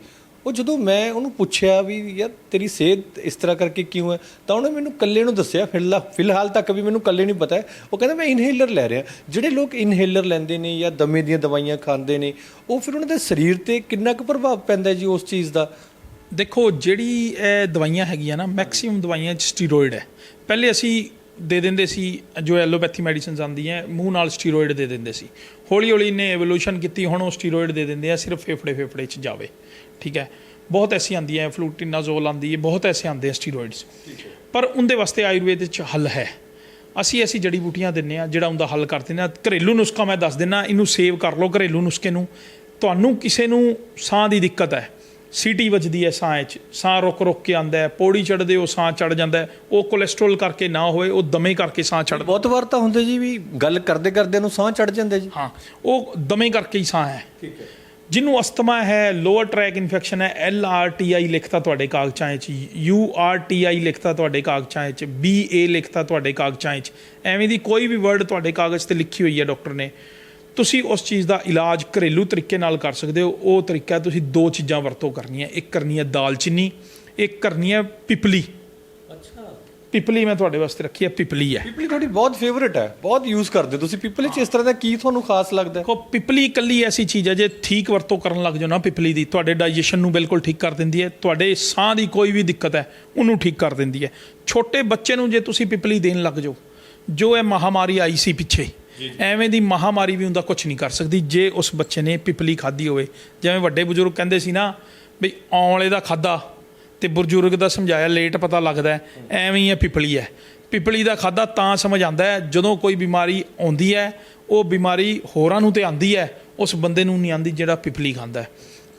ਉਹ ਜਦੋਂ ਮੈਂ ਉਹਨੂੰ ਪੁੱਛਿਆ ਵੀ ਯਾਰ ਤੇਰੀ ਸਿਹਤ ਇਸ ਤਰ੍ਹਾਂ ਕਰਕੇ ਕਿਉਂ ਹੈ, ਤਾਂ ਉਹਨੇ ਮੈਨੂੰ ਇਕੱਲੇ ਨੂੰ ਦੱਸਿਆ ਫਿਲਹਾਲ ਫਿਲਹਾਲ ਤੱਕ ਵੀ ਮੈਨੂੰ ਇਕੱਲੇ ਨਹੀਂ ਪਤਾ ਹੈ। ਉਹ ਕਹਿੰਦਾ, ਮੈਂ ਇਨਹੇਲਰ ਲੈ ਰਿਹਾ। ਜਿਹੜੇ ਲੋਕ ਇਨਹੇਲਰ ਲੈਂਦੇ ਨੇ ਜਾਂ ਦਮੇ ਦੀਆਂ ਦਵਾਈਆਂ ਖਾਂਦੇ ਨੇ, ਉਹ ਫਿਰ ਉਹਨਾਂ ਦੇ ਸਰੀਰ ਤੇ ਕਿੰਨਾ ਕੁ ਪ੍ਰਭਾਵ ਪੈਂਦਾ ਜੀ ਉਸ ਚੀਜ਼ ਦਾ? ਦੇਖੋ, ਜਿਹੜੀ ਇਹ ਦਵਾਈਆਂ ਹੈਗੀਆਂ ਨਾ ਮੈਕਸਿਮਮ ਦਵਾਈਆਂ 'ਚ ਸਟੀਰੋਇਡ ਹੈ। ਪਹਿਲੇ ਅਸੀਂ ਦੇ ਦਿੰਦੇ ਸੀ, ਜੋ ਐਲੋਪੈਥੀ ਮੈਡੀਸਿਨਸ ਆਉਂਦੀਆਂ, ਮੂੰਹ ਨਾਲ ਸਟੀਰੋਇਡ ਦੇ ਦਿੰਦੇ ਸੀ। ਹੌਲੀ ਹੌਲੀ ਨੇ ਐਵੋਲੂਸ਼ਨ ਕੀਤੀ, ਹੁਣ ਉਹ ਸਟੀਰੋਇਡ ਦੇ ਦਿੰਦੇ ਆ, ਸਿਰਫ ਫੇਫੜੇ ਫੇਫੜੇ 'ਚ ਜਾਵੇ। ਠੀਕ ਹੈ? ਬਹੁਤ ਐਸੀ ਆਉਂਦੀਆਂ ਫਲੂਟਿਨਾਜ਼ੋਲ ਆਉਂਦੀ ਹੈ ਬਹੁਤ ਐਸੇ ਆਉਂਦੇ ਆ ਸਟੀਰੋਇਡਸ। ਪਰ ਉਹਦੇ ਵਾਸਤੇ ਆਯੁਰਵੇਦ ਵਿੱਚ ਹੱਲ ਹੈ। ਅਸੀਂ ਐਸੀ ਜੜੀ ਬੂਟੀਆਂ ਦਿੰਨੇ ਆ ਜਿਹੜਾ ਉਹਦਾ ਹੱਲ ਕਰ ਦਿੰਦੇ ਆ ਘਰੇਲੂ ਨੁਸਖਾ ਮੈਂ ਦੱਸ ਦਿੰਨਾ ਇਹਨੂੰ ਸੇਵ ਕਰ ਲਓ ਘਰੇਲੂ ਨੁਸਖੇ ਨੂੰ। ਤੁਹਾਨੂੰ ਕਿਸੇ ਨੂੰ ਸਾਹ ਦੀ ਦਿੱਕਤ ਹੈ ਸੀਟੀ ਵੱਜਦੀ ਹੈ ਸਾਹ 'ਚ ਸਾਹ ਰੁਕ ਰੁਕ ਕੇ ਆਂਦਾ ਹੈ ਪੌੜੀ ਚੜਦੇ ਉਹ ਸਾਹ ਚੜ ਜਾਂਦਾ ਹੈ ਉਹ ਕੋਲੇਸਟ੍ਰੋਲ ਕਰਕੇ ਨਾ ਹੋਏ ਉਹ ਦਮੇ ਕਰਕੇ ਸਾਹ ਚੜ ਬਹੁਤ ਵਾਰ ਤਾਂ ਹੁੰਦੇ ਜੀ ਵੀ ਗੱਲ ਕਰਦੇ ਕਰਦੇ ਨੂੰ ਸਾਹ ਚੜ ਜਾਂਦੇ ਜੀ। ਹਾਂ ਉਹ ਦਮੇ ਕਰਕੇ ਹੀ ਸਾਹ ਹੈ। ਠੀਕ ਹੈ। ਜਿਹਨੂੰ ਅਸਥਮਾ ਹੈ ਲੋਅਰ ਟਰੈਕ ਇਨਫੈਕਸ਼ਨ ਹੈ ਐਲ ਆਰ ਟੀ ਆਈ ਲਿਖਤਾ ਤੁਹਾਡੇ ਕਾਗਜ਼ਾਂ ਵਿੱਚ ਯੂ ਆਰ ਟੀ ਆਈ ਲਿਖਤਾ ਤੁਹਾਡੇ ਕਾਗਜ਼ਾਂ ਵਿੱਚ ਬੀ ਏ ਲਿਖਤਾ ਤੁਹਾਡੇ ਕਾਗਜ਼ਾਂ ਵਿੱਚ। ਐਵੇਂ ਦੀ ਕੋਈ ਵੀ ਵਰਡ ਤੁਹਾਡੇ ਕਾਗਜ਼ ਤੇ ਲਿਖੀ ਹੋਈ ਹੈ ਡਾਕਟਰ ਨੇ। ਤੁਸੀਂ ਉਸ ਚੀਜ਼ ਦਾ ਇਲਾਜ ਘਰੇਲੂ ਤਰੀਕੇ ਨਾਲ ਕਰ ਸਕਦੇ ਹੋ। ਉਹ ਤਰੀਕਾ ਤੁਸੀਂ ਦੋ ਚੀਜ਼ਾਂ ਵਰਤੋਂ ਕਰਨੀਆਂ, ਇੱਕ ਕਰਨੀ ਹੈ ਦਾਲਚੀਨੀ, ਇੱਕ ਕਰਨੀ ਹੈ ਪਿਪਲੀ। ਪਿਪਲੀ ਮੈਂ ਤੁਹਾਡੇ ਵਾਸਤੇ ਰੱਖੀ ਹੈ ਪਿਪਲੀ ਹੈ। ਪੀਪਲੀ ਤੁਹਾਡੀ ਬਹੁਤ ਫੇਵਰਿਟ ਹੈ ਬਹੁਤ ਯੂਜ਼ ਕਰਦੇ ਹੋ ਤੁਸੀਂ। ਪੀਪਲੀ ਚ ਇਸ ਤਰ੍ਹਾਂ ਦਾ ਕੀ ਤੁਹਾਨੂੰ ਖਾਸ ਲੱਗਦਾ ਹੈ? ਦੇਖੋ ਪਿਪਲੀ ਇਕੱਲੀ ਐਸੀ ਚੀਜ਼ ਹੈ ਜੇ ਠੀਕ ਵਰਤੋਂ ਕਰਨ ਲੱਗ ਜਾਓ ਨਾ ਪਿਪਲੀ ਦੀ ਤੁਹਾਡੇ ਡਾਈਜੈਸ਼ਨ ਨੂੰ ਬਿਲਕੁਲ ਠੀਕ ਕਰ ਦਿੰਦੀ ਹੈ ਤੁਹਾਡੇ ਸਾਹ ਦੀ ਕੋਈ ਵੀ ਦਿੱਕਤ ਹੈ ਉਹਨੂੰ ਠੀਕ ਕਰ ਦਿੰਦੀ ਹੈ। ਛੋਟੇ ਬੱਚੇ ਨੂੰ ਜੇ ਤੁਸੀਂ ਪਿਪਲੀ ਦੇਣ ਲੱਗ ਜਾਓ ਜੋ ਇਹ ਮਹਾਮਾਰੀ ਆਈ ਸੀ ਪਿੱਛੇ ਐਵੇਂ ਦੀ ਮਹਾਮਾਰੀ ਵੀ ਉਹਦਾ ਕੁਝ ਨਹੀਂ ਕਰ ਸਕਦੀ ਜੇ ਉਸ ਬੱਚੇ ਨੇ ਪਿਪਲੀ ਖਾਧੀ ਹੋਵੇ। ਜਿਵੇਂ ਵੱਡੇ ਬਜ਼ੁਰਗ ਕਹਿੰਦੇ ਸੀ ਨਾ ਵੀ ਔਲੇ ਦਾ ਖਾਦਾ ਤੇ ਬਜ਼ੁਰਗ ਦਾ ਸਮਝਾਇਆ, ਲੇਟ ਪਤਾ ਲੱਗਦਾ ਐਵੇਂ ਹੀ ਹੈ ਪਿਪਲੀ ਹੈ। ਪਿਪਲੀ ਦਾ ਖਾਦਾ ਤਾਂ ਸਮਝ ਆਉਂਦਾ ਹੈ, ਜਦੋਂ ਕੋਈ ਬਿਮਾਰੀ ਆਉਂਦੀ ਹੈ, ਉਹ ਬਿਮਾਰੀ ਹੋਰਾਂ ਨੂੰ ਤੇ ਆਉਂਦੀ ਹੈ, ਉਸ ਬੰਦੇ ਨੂੰ ਨਹੀਂ ਆਉਂਦੀ ਜਿਹੜਾ ਪਿਪਲੀ ਖਾਂਦਾ ਹੈ।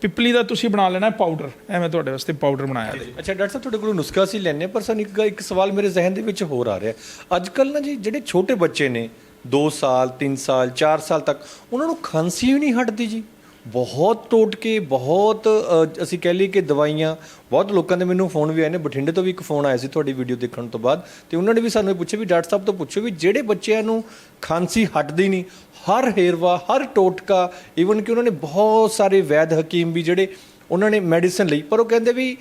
ਪਿਪਲੀ ਦਾ ਤੁਸੀਂ ਬਣਾ ਲੈਣਾ ਪਾਊਡਰ ਐਵੇਂ ਤੁਹਾਡੇ ਵਾਸਤੇ ਪਾਊਡਰ ਬਣਾਇਆ ਤੇ ਅੱਛਾ, ਡਾਕਟਰ ਸਾਹਿਬ, ਤੁਹਾਡੇ ਕੋਲ ਨੁਸਖਾ ਸੀ ਲੈਣੇ ਪਰ ਸਾਨੂੰ ਇੱਕ ਇੱਕ ਸਵਾਲ ਮੇਰੇ ਜ਼ਿਹਨ ਦੇ ਵਿੱਚ ਹੋਰ ਆ ਰਿਹਾ ਅੱਜ ਕੱਲ ਨਾ ਜੀ, ਜਿਹੜੇ ਛੋਟੇ ਬੱਚੇ ਨੇ 2 ਸਾਲ 3 ਸਾਲ 4 ਸਾਲ ਤੱਕ, ਉਹਨਾਂ ਨੂੰ ਖਾਂਸੀ ਵੀ ਨਹੀਂ ਹਟਦੀ ਜੀ। ਬਹੁਤ ਟੋਟ ਕੇ ਬਹੁਤ ਅ, ਅਸੀਂ ਕਹਿ ਲਈਏ ਕਿ ਦਵਾਈਆਂ ਬਹੁਤ ਲੋਕਾਂ ਦੇ ਮੈਨੂੰ ਫੋਨ ਵੀ ਆਏ ਨੇ ਬਠਿੰਡੇ ਤੋਂ ਵੀ ਇੱਕ ਫੋਨ ਆਇਆ ਸੀ ਤੁਹਾਡੀ ਵੀਡੀਓ ਦੇਖਣ ਤੋਂ ਬਾਅਦ ਤੇ ਉਹਨਾਂ ਨੇ ਵੀ ਸਾਨੂੰ ਇਹ ਪੁੱਛਿਆ ਵੀ ਡਾਕਟਰ ਸਾਹਿਬ ਤੋਂ ਪੁੱਛੋ ਵੀ ਜਿਹੜੇ ਬੱਚਿਆਂ ਨੂੰ ਖਾਂਸੀ ਹਟਦੀ ਨਹੀਂ ਹਰ ਹੇਰਵਾ ਹਰ ਟੋਟਕਾ ਈਵਨ ਕਿ ਉਹਨਾਂ ਨੇ ਬਹੁਤ ਸਾਰੇ ਵੈਦ ਹਕੀਮ ਵੀ ਜਿਹੜੇ ਉਹਨਾਂ ਨੇ ਮੈਡੀਸਨ ਲਈ ਪਰ ਉਹ ਕਹਿੰਦੇ ਵੀ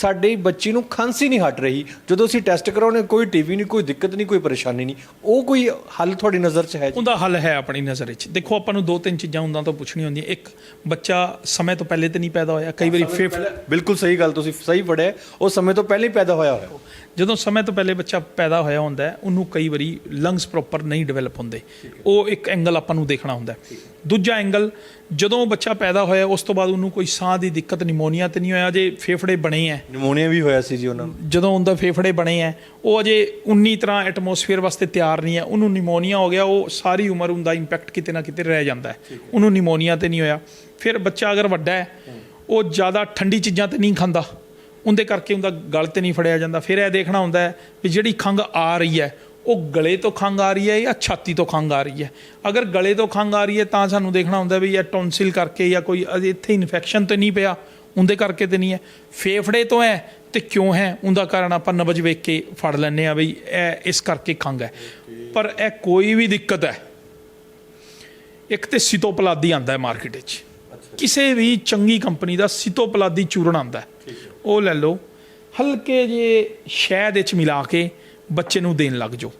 ਸਾਡੇ ਬੱਚੀ ਨੂੰ ਖਾਂਸੀ ਨਹੀਂ ਹਟ ਰਹੀ। ਜਦੋਂ ਅਸੀਂ ਟੈਸਟ ਕਰਾਉਨੇ ਕੋਈ ਟੀਵੀ ਨਹੀਂ ਕੋਈ ਦਿੱਕਤ ਨਹੀਂ ਕੋਈ ਪਰੇਸ਼ਾਨੀ ਨਹੀਂ। ਉਹ ਕੋਈ ਹੱਲ ਤੁਹਾਡੀ ਨਜ਼ਰ 'ਚ ਹੈ ਜੀ? ਉਹਦਾ ਹੱਲ ਹੈ ਆਪਣੀ ਨਜ਼ਰ ਵਿੱਚ ਦੇਖੋ ਆਪਾਂ ਨੂੰ ਦੋ ਤਿੰਨ ਚੀਜ਼ਾਂ ਉਹਨਾਂ ਤੋਂ ਪੁੱਛਣੀ ਹੁੰਦੀਆਂ। ਇੱਕ ਬੱਚਾ ਸਮੇਂ ਤੋਂ ਪਹਿਲੇ ਤੇ ਨਹੀਂ ਪੈਦਾ ਹੋਇਆ। ਕਈ ਵਾਰੀ ਫੇਫ ਬਿਲਕੁਲ ਸਹੀ ਗੱਲ ਤੁਸੀਂ ਸਹੀ ਪੜਿਆ ਉਹ ਸਮੇਂ ਤੋਂ ਪਹਿਲਾਂ ਹੀ ਪੈਦਾ ਹੋਇਆ ਹੋਇਆ। ਜਦੋਂ ਸਮੇਂ ਤੋਂ ਪਹਿਲੇ ਬੱਚਾ ਪੈਦਾ ਹੋਇਆ ਹੁੰਦਾ ਉਹਨੂੰ ਕਈ ਵਾਰੀ ਲੰਗਸ ਪ੍ਰੋਪਰ ਨਹੀਂ ਡਿਵੈਲਪ ਹੁੰਦੇ। ਉਹ ਇੱਕ ਐਂਗਲ ਆਪਾਂ ਨੂੰ ਦੇਖਣਾ ਹੁੰਦਾ ਦੂਜਾ ਐਂਗਲ ਜਦੋਂ ਬੱਚਾ ਪੈਦਾ ਹੋਇਆ ਉਸ ਤੋਂ ਬਾਅਦ ਉਹਨੂੰ ਕੋਈ ਸਾਹ ਦੀ ਦਿੱਕਤ ਨਿਮੋਨੀਆ ਤੇ ਨਹੀਂ ਹੋਇਆ ਜੇ ਫੇਫੜੇ ਬਣੇ ਆ ਨਿਮੋਨੀਆ ਵੀ ਹੋਇਆ ਸੀ ਜੀ ਉਹਨਾਂ ਨੂੰ। ਜਦੋਂ ਉਹਦਾ ਫੇਫੜੇ ਬਣੇ ਆ ਉਹ ਅਜੇ 19 ਤਰ੍ਹਾਂ ਐਟਮੋਸਫੇਅਰ ਵਾਸਤੇ ਤਿਆਰ ਨਹੀਂ ਹੈ। ਉਹਨੂੰ ਨਿਮੋਨੀਆ ਹੋ ਗਿਆ ਉਹ ਸਾਰੀ ਉਮਰ ਉਹਦਾ ਇੰਪੈਕਟ ਕਿਤੇ ਨਾ ਕਿਤੇ ਰਹਿ ਜਾਂਦਾ ਹੈ। ਉਹਨੂੰ ਨਿਮੋਨੀਆ ਤੇ ਨਹੀਂ ਹੋਇਆ। ਫਿਰ ਬੱਚਾ ਅਗਰ ਵੱਡਾ ਹੈ ਉਹ ਜ਼ਿਆਦਾ ਠੰਡੀ ਚੀਜ਼ਾਂ ਤੇ ਨਹੀਂ ਖਾਂਦਾ। ਉਹਦੇ ਕਰਕੇ ਉਹਦਾ ਗਲ ਤੇ ਨਹੀਂ ਫੜਿਆ ਜਾਂਦਾ। ਫਿਰ ਇਹ ਦੇਖਣਾ ਹੁੰਦਾ ਹੈ ਵੀ ਜਿਹੜੀ ਖੰਘ ਆ ਰਹੀ ਹੈ ਉਹ ਗਲੇ ਤੋਂ ਖੰਘ ਆ ਰਹੀ ਹੈ ਜਾਂ ਛਾਤੀ ਤੋਂ ਖੰਘ ਆ ਰਹੀ ਹੈ? ਅਗਰ ਗਲੇ ਤੋਂ ਖੰਘ ਆ ਰਹੀ ਹੈ ਤਾਂ ਸਾਨੂੰ ਦੇਖਣਾ ਹੁੰਦਾ ਵੀ ਇਹ ਟੌਨਸਿਲ ਕਰਕੇ ਜਾਂ ਕੋਈ ਇੱਥੇ ਇਨਫੈਕਸ਼ਨ ਤੇ ਨਹੀਂ ਪਿਆ ਉਹਦੇ ਕਰਕੇ ਤੇ ਨਹੀਂ ਹੈ। ਫੇਫੜੇ ਤੋਂ ਹੈ ਤੇ ਕਿਉਂ ਹੈ? ਉਹਦਾ ਕਾਰਨ ਆਪਾਂ ਨਬਜ ਵੇਖ ਕੇ ਫੜ ਲੈਂਦੇ ਆ ਬਈ ਇਹ ਇਸ ਕਰਕੇ ਖੰਘ ਹੈ। ਪਰ ਇਹ ਕੋਈ ਵੀ ਦਿੱਕਤ ਹੈ। ਇੱਕ ਤੇ ਸਿਤੋਪਲਾਦੀ ਆਂਦਾ ਹੈ ਮਾਰਕੀਟ ਵਿੱਚ। ਕਿਸੇ ਵੀ ਚੰਗੀ ਕੰਪਨੀ ਦਾ ਸਿਤੋਪਲਾਦੀ ਚੂਰਨ ਆਂਦਾ ਹੈ। ਉਹ ਲੈ ਲਓ। ਹਲਕੇ ਜੇ ਸ਼ਹਿਦ ਵਿੱਚ ਮਿਲਾ ਕੇ ਬੱਚੇ ਨੂੰ ਦੇਣ ਲੱਗ ਜਾਓ।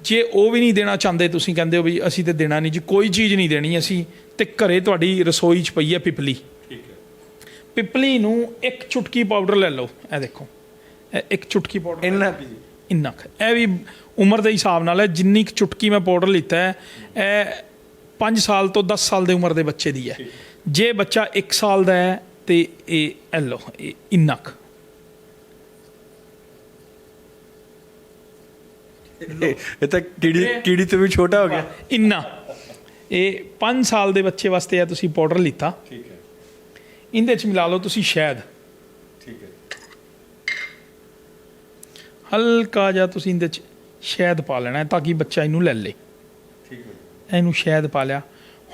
ਜੇ ਉਹ ਵੀ ਨਹੀਂ ਦੇਣਾ ਚਾਹੁੰਦੇ ਤੁਸੀਂ ਕਹਿੰਦੇ ਹੋ ਵੀ ਅਸੀਂ ਤੇ ਦੇਣਾ ਨਹੀਂ ਜੀ ਕੋਈ ਚੀਜ਼ ਨਹੀਂ ਦੇਣੀ ਅਸੀਂ ਤੇ ਘਰੇ ਤੁਹਾਡੀ ਰਸੋਈ 'ਚ ਪਈ ਹੈ ਪਿਪਲੀ। ਠੀਕ ਹੈ। ਪਿਪਲੀ ਨੂੰ ਇੱਕ ਚੁਟਕੀ ਪਾਊਡਰ ਲੈ ਲਓ। ਇਹ ਦੇਖੋ ਇੱਕ ਚੁਟਕੀ ਪਾਊਡਰ ਇੰਨਾ ਜੀ। ਇੰਨਾ। ਇਹ ਵੀ ਉਮਰ ਦੇ ਹਿਸਾਬ ਨਾਲ ਹੈ ਜਿੰਨੀ ਕੁ ਚੁਟਕੀ ਮੈਂ ਪਾਊਡਰ ਲਿੱਤਾ ਹੈ ਇਹ 5 ਸਾਲ ਤੋਂ 10 ਸਾਲ ਦੀ ਉਮਰ ਦੇ ਬੱਚੇ ਦੀ ਹੈ। ਜੇ ਬੱਚਾ 1 ਸਾਲ ਦਾ ਹੈ ਤੇ ਇਹ ਇਹ ਇਹ ਇੰਨਾ ਕੁ। ਇਹ ਤਾਂ ਕੀੜੀ ਕੀੜੀ ਤੋਂ ਵੀ ਛੋਟਾ ਹੋ ਗਿਆ? ਇੰਨਾ ਇਹ 5 ਸਾਲ ਦੇ ਬੱਚੇ ਵਾਸਤੇ ਆ ਤੁਸੀਂ ਪਾਊਡਰ ਲਿੱਤਾ। ਠੀਕ ਹੈ। ਇਹਦੇ ਚ ਮਿਲਾ ਲਓ ਤੁਸੀਂ ਸ਼ਹਿਦ। ਠੀਕ ਹੈ। ਹਲਕਾ ਜਿਹਾ ਤੁਸੀਂ ਇਹਦੇ ਚ ਸ਼ਹਿਦ ਪਾ ਲੈਣਾ ਤਾਂ ਕਿ ਬੱਚਾ ਇਹਨੂੰ ਲੈ ਲੇ। ਠੀਕ ਹੈ। ਇਹਨੂੰ ਸ਼ਹਿਦ ਪਾ ਲਿਆ।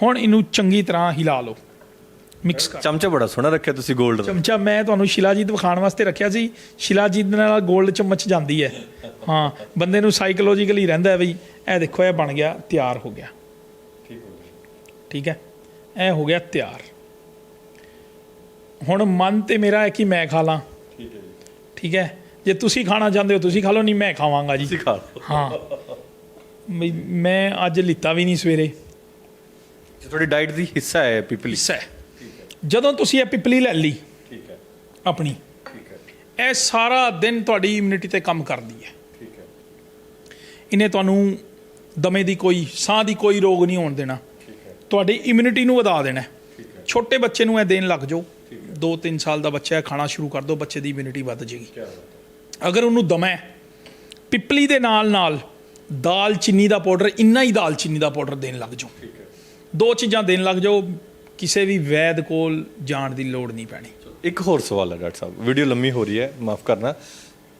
ਹੁਣ ਇਹਨੂੰ ਚੰਗੀ ਤਰ੍ਹਾਂ ਹਿਲਾ ਲਓ। ਮਿਕਸ ਕਰ। ਚਮਚਾ ਬੜਾ ਸੋਹਣਾ ਰੱਖਿਆ ਤੁਸੀਂ 골ਡ ਦਾ। ਚਮਚਾ ਮੈਂ ਤੁਹਾਨੂੰ ਸ਼ਿਲਾਜੀਤ ਵਿਖਾਉਣ ਵਾਸਤੇ ਰੱਖਿਆ ਸੀ। ਸ਼ਿਲਾਜੀਤ ਨਾਲ 골ਡ ਚਮਚ ਜਾਂਦੀ ਹੈ। ਹਾਂ ਬੰਦੇ ਨੂੰ ਸਾਈਕੋਲੋਜੀਕਲੀ ਰਹਿੰਦਾ ਹੈ ਬਈ ਇਹ ਦੇਖੋ ਇਹ ਬਣ ਗਿਆ ਤਿਆਰ ਹੋ ਗਿਆ। ਠੀਕ ਹੋ ਗਿਆ। ਠੀਕ ਹੈ? ਇਹ ਹੋ ਗਿਆ ਤਿਆਰ। ਹੁਣ ਮਨ ਤੇ ਮੇਰਾ ਹੈ ਕਿ ਮੈਂ ਖਾ ਲਾਂ। ਠੀਕ ਹੈ ਜੀ। ਠੀਕ ਹੈ? ਜੇ ਤੁਸੀਂ ਖਾਣਾ ਚਾਹੁੰਦੇ ਹੋ ਤੁਸੀਂ ਖਾ ਲਓ ਨਹੀਂ ਮੈਂ ਖਾਵਾਂਗਾ ਜੀ। ਤੁਸੀਂ ਖਾ ਲਓ। ਹਾਂ। ਮੈਂ ਅੱਜ ਲਿੱਤਾ ਵੀ ਨਹੀਂ ਸਵੇਰੇ। ਤੁਹਾਡੀ ਡਾਈਟ ਦੀ ਹਿੱਸਾ ਹੈ ਪੀਪਲੀ। ਹਿੱਸਾ ਹੈ। ਜਦੋਂ ਤੁਸੀਂ ਇਹ ਪਿਪਲੀ ਲੈ ਲਈ ਠੀਕ ਹੈ। ਆਪਣੀ ਠੀਕ ਹੈ। ਇਹ ਸਾਰਾ ਦਿਨ ਤੁਹਾਡੀ ਇਮਿਊਨਿਟੀ ਤੇ ਕੰਮ ਕਰਦੀ ਹੈ। ਠੀਕ ਹੈ। ਇਹਨੇ ਤੁਹਾਨੂੰ ਦਮੇ ਦੀ ਕੋਈ ਸਾਹ ਦੀ ਕੋਈ ਰੋਗ ਨਹੀਂ ਹੋਣ ਦੇਣਾ। ਠੀਕ ਹੈ। ਤੁਹਾਡੀ ਇਮਿਊਨਿਟੀ ਨੂੰ ਵਧਾ ਦੇਣਾ ਹੈ। ਠੀਕ ਹੈ। ਛੋਟੇ ਬੱਚੇ ਨੂੰ ਇਹ ਦੇਣ ਲੱਗ ਜਾਓ। 2-3 ਸਾਲ ਦਾ ਬੱਚਾ ਹੈ ਖਾਣਾ ਸ਼ੁਰੂ ਕਰ ਦਿਓ ਬੱਚੇ ਦੀ ਇਮਿਊਨਿਟੀ ਵੱਧ ਜਾਏਗੀ। ਅਗਰ ਉਹਨੂੰ ਦਮਾ ਪਿਪਲੀ ਦੇ ਨਾਲ ਨਾਲ ਦਾਲ ਚੀਨੀ ਦਾ ਪਾਊਡਰ ਇੰਨਾ ਹੀ ਦਾਲ ਚੀਨੀ ਦਾ ਪਾਊਡਰ ਦੇਣ ਲੱਗ ਜਾਓ। ਠੀਕ ਹੈ। ਦੋ ਚੀਜ਼ਾਂ ਦੇਣ ਲੱਗ ਜਾਓ ਕਿਸੇ ਵੀ ਵੈਦ ਕੋਲ ਜਾਣ ਦੀ ਲੋੜ ਨਹੀਂ ਪੈਣੀ। ਇੱਕ ਹੋਰ ਸਵਾਲ ਹੈ ਡਾਕਟਰ ਸਾਹਿਬ ਵੀਡੀਓ ਲੰਮੀ ਹੋ ਰਹੀ ਹੈ ਮਾਫ ਕਰਨਾ।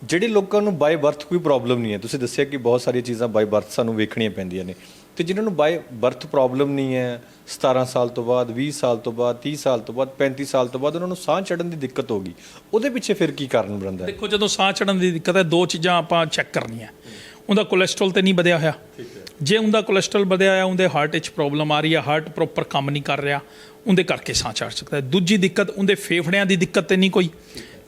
ਜਿਹੜੇ ਲੋਕਾਂ ਨੂੰ ਬਾਈ ਬਰਥ ਕੋਈ ਪ੍ਰੋਬਲਮ ਨਹੀਂ ਹੈ ਤੁਸੀਂ ਦੱਸਿਆ ਕਿ ਬਹੁਤ ਸਾਰੀਆਂ ਚੀਜ਼ਾਂ ਬਾਈ ਬਰਥ ਸਾਨੂੰ ਵੇਖਣੀਆਂ ਪੈਂਦੀਆਂ ਨੇ। ਤੇ ਜਿਨ੍ਹਾਂ ਨੂੰ ਬਾਈ ਬਰਥ ਪ੍ਰੋਬਲਮ ਨਹੀਂ ਹੈ 17 ਸਾਲ ਤੋਂ ਬਾਅਦ 20 ਸਾਲ ਤੋਂ ਬਾਅਦ 30 ਸਾਲ ਤੋਂ ਬਾਅਦ 35 ਸਾਲ ਤੋਂ ਬਾਅਦ ਉਹਨਾਂ ਨੂੰ ਸਾਹ ਚੜਨ ਦੀ ਦਿੱਕਤ ਹੋ ਗਈ। ਉਹਦੇ ਪਿੱਛੇ ਫਿਰ ਕੀ ਕਾਰਨ ਬਣਦਾ ਹੈ? ਦੇਖੋ ਜਦੋਂ ਸਾਹ ਚੜਨ ਦੀ ਦਿੱਕਤ ਹੈ ਦੋ ਚੀਜ਼ਾਂ ਆਪਾਂ ਚੈੱਕ ਕਰਨੀਆਂ। ਉਹਦਾ ਕੋਲੇਸਟ੍ਰੋਲ ਤੇ ਨਹੀਂ ਵਧਿਆ ਹੋਇਆ। ਜੇ ਉਹਦਾ ਕੋਲੇਸਟ੍ਰੋਲ ਵਧਿਆ ਹੋਇਆ ਉਹਦੇ ਹਾਰਟ ਵਿੱਚ ਪ੍ਰੋਬਲਮ ਆ ਰਹੀ ਹੈ ਹਾਰਟ ਪ੍ਰੋਪਰ ਕੰਮ ਨਹੀਂ ਕਰ ਰਿਹਾ। ਉਹਦੇ ਕਰਕੇ ਸਾਹ ਚੜ ਸਕਦਾ ਦੂਜੀ ਦਿੱਕਤ, ਉਹਦੇ ਫੇਫੜਿਆਂ ਦੀ ਦਿੱਕਤ ਤੇ ਨਹੀਂ ਕੋਈ,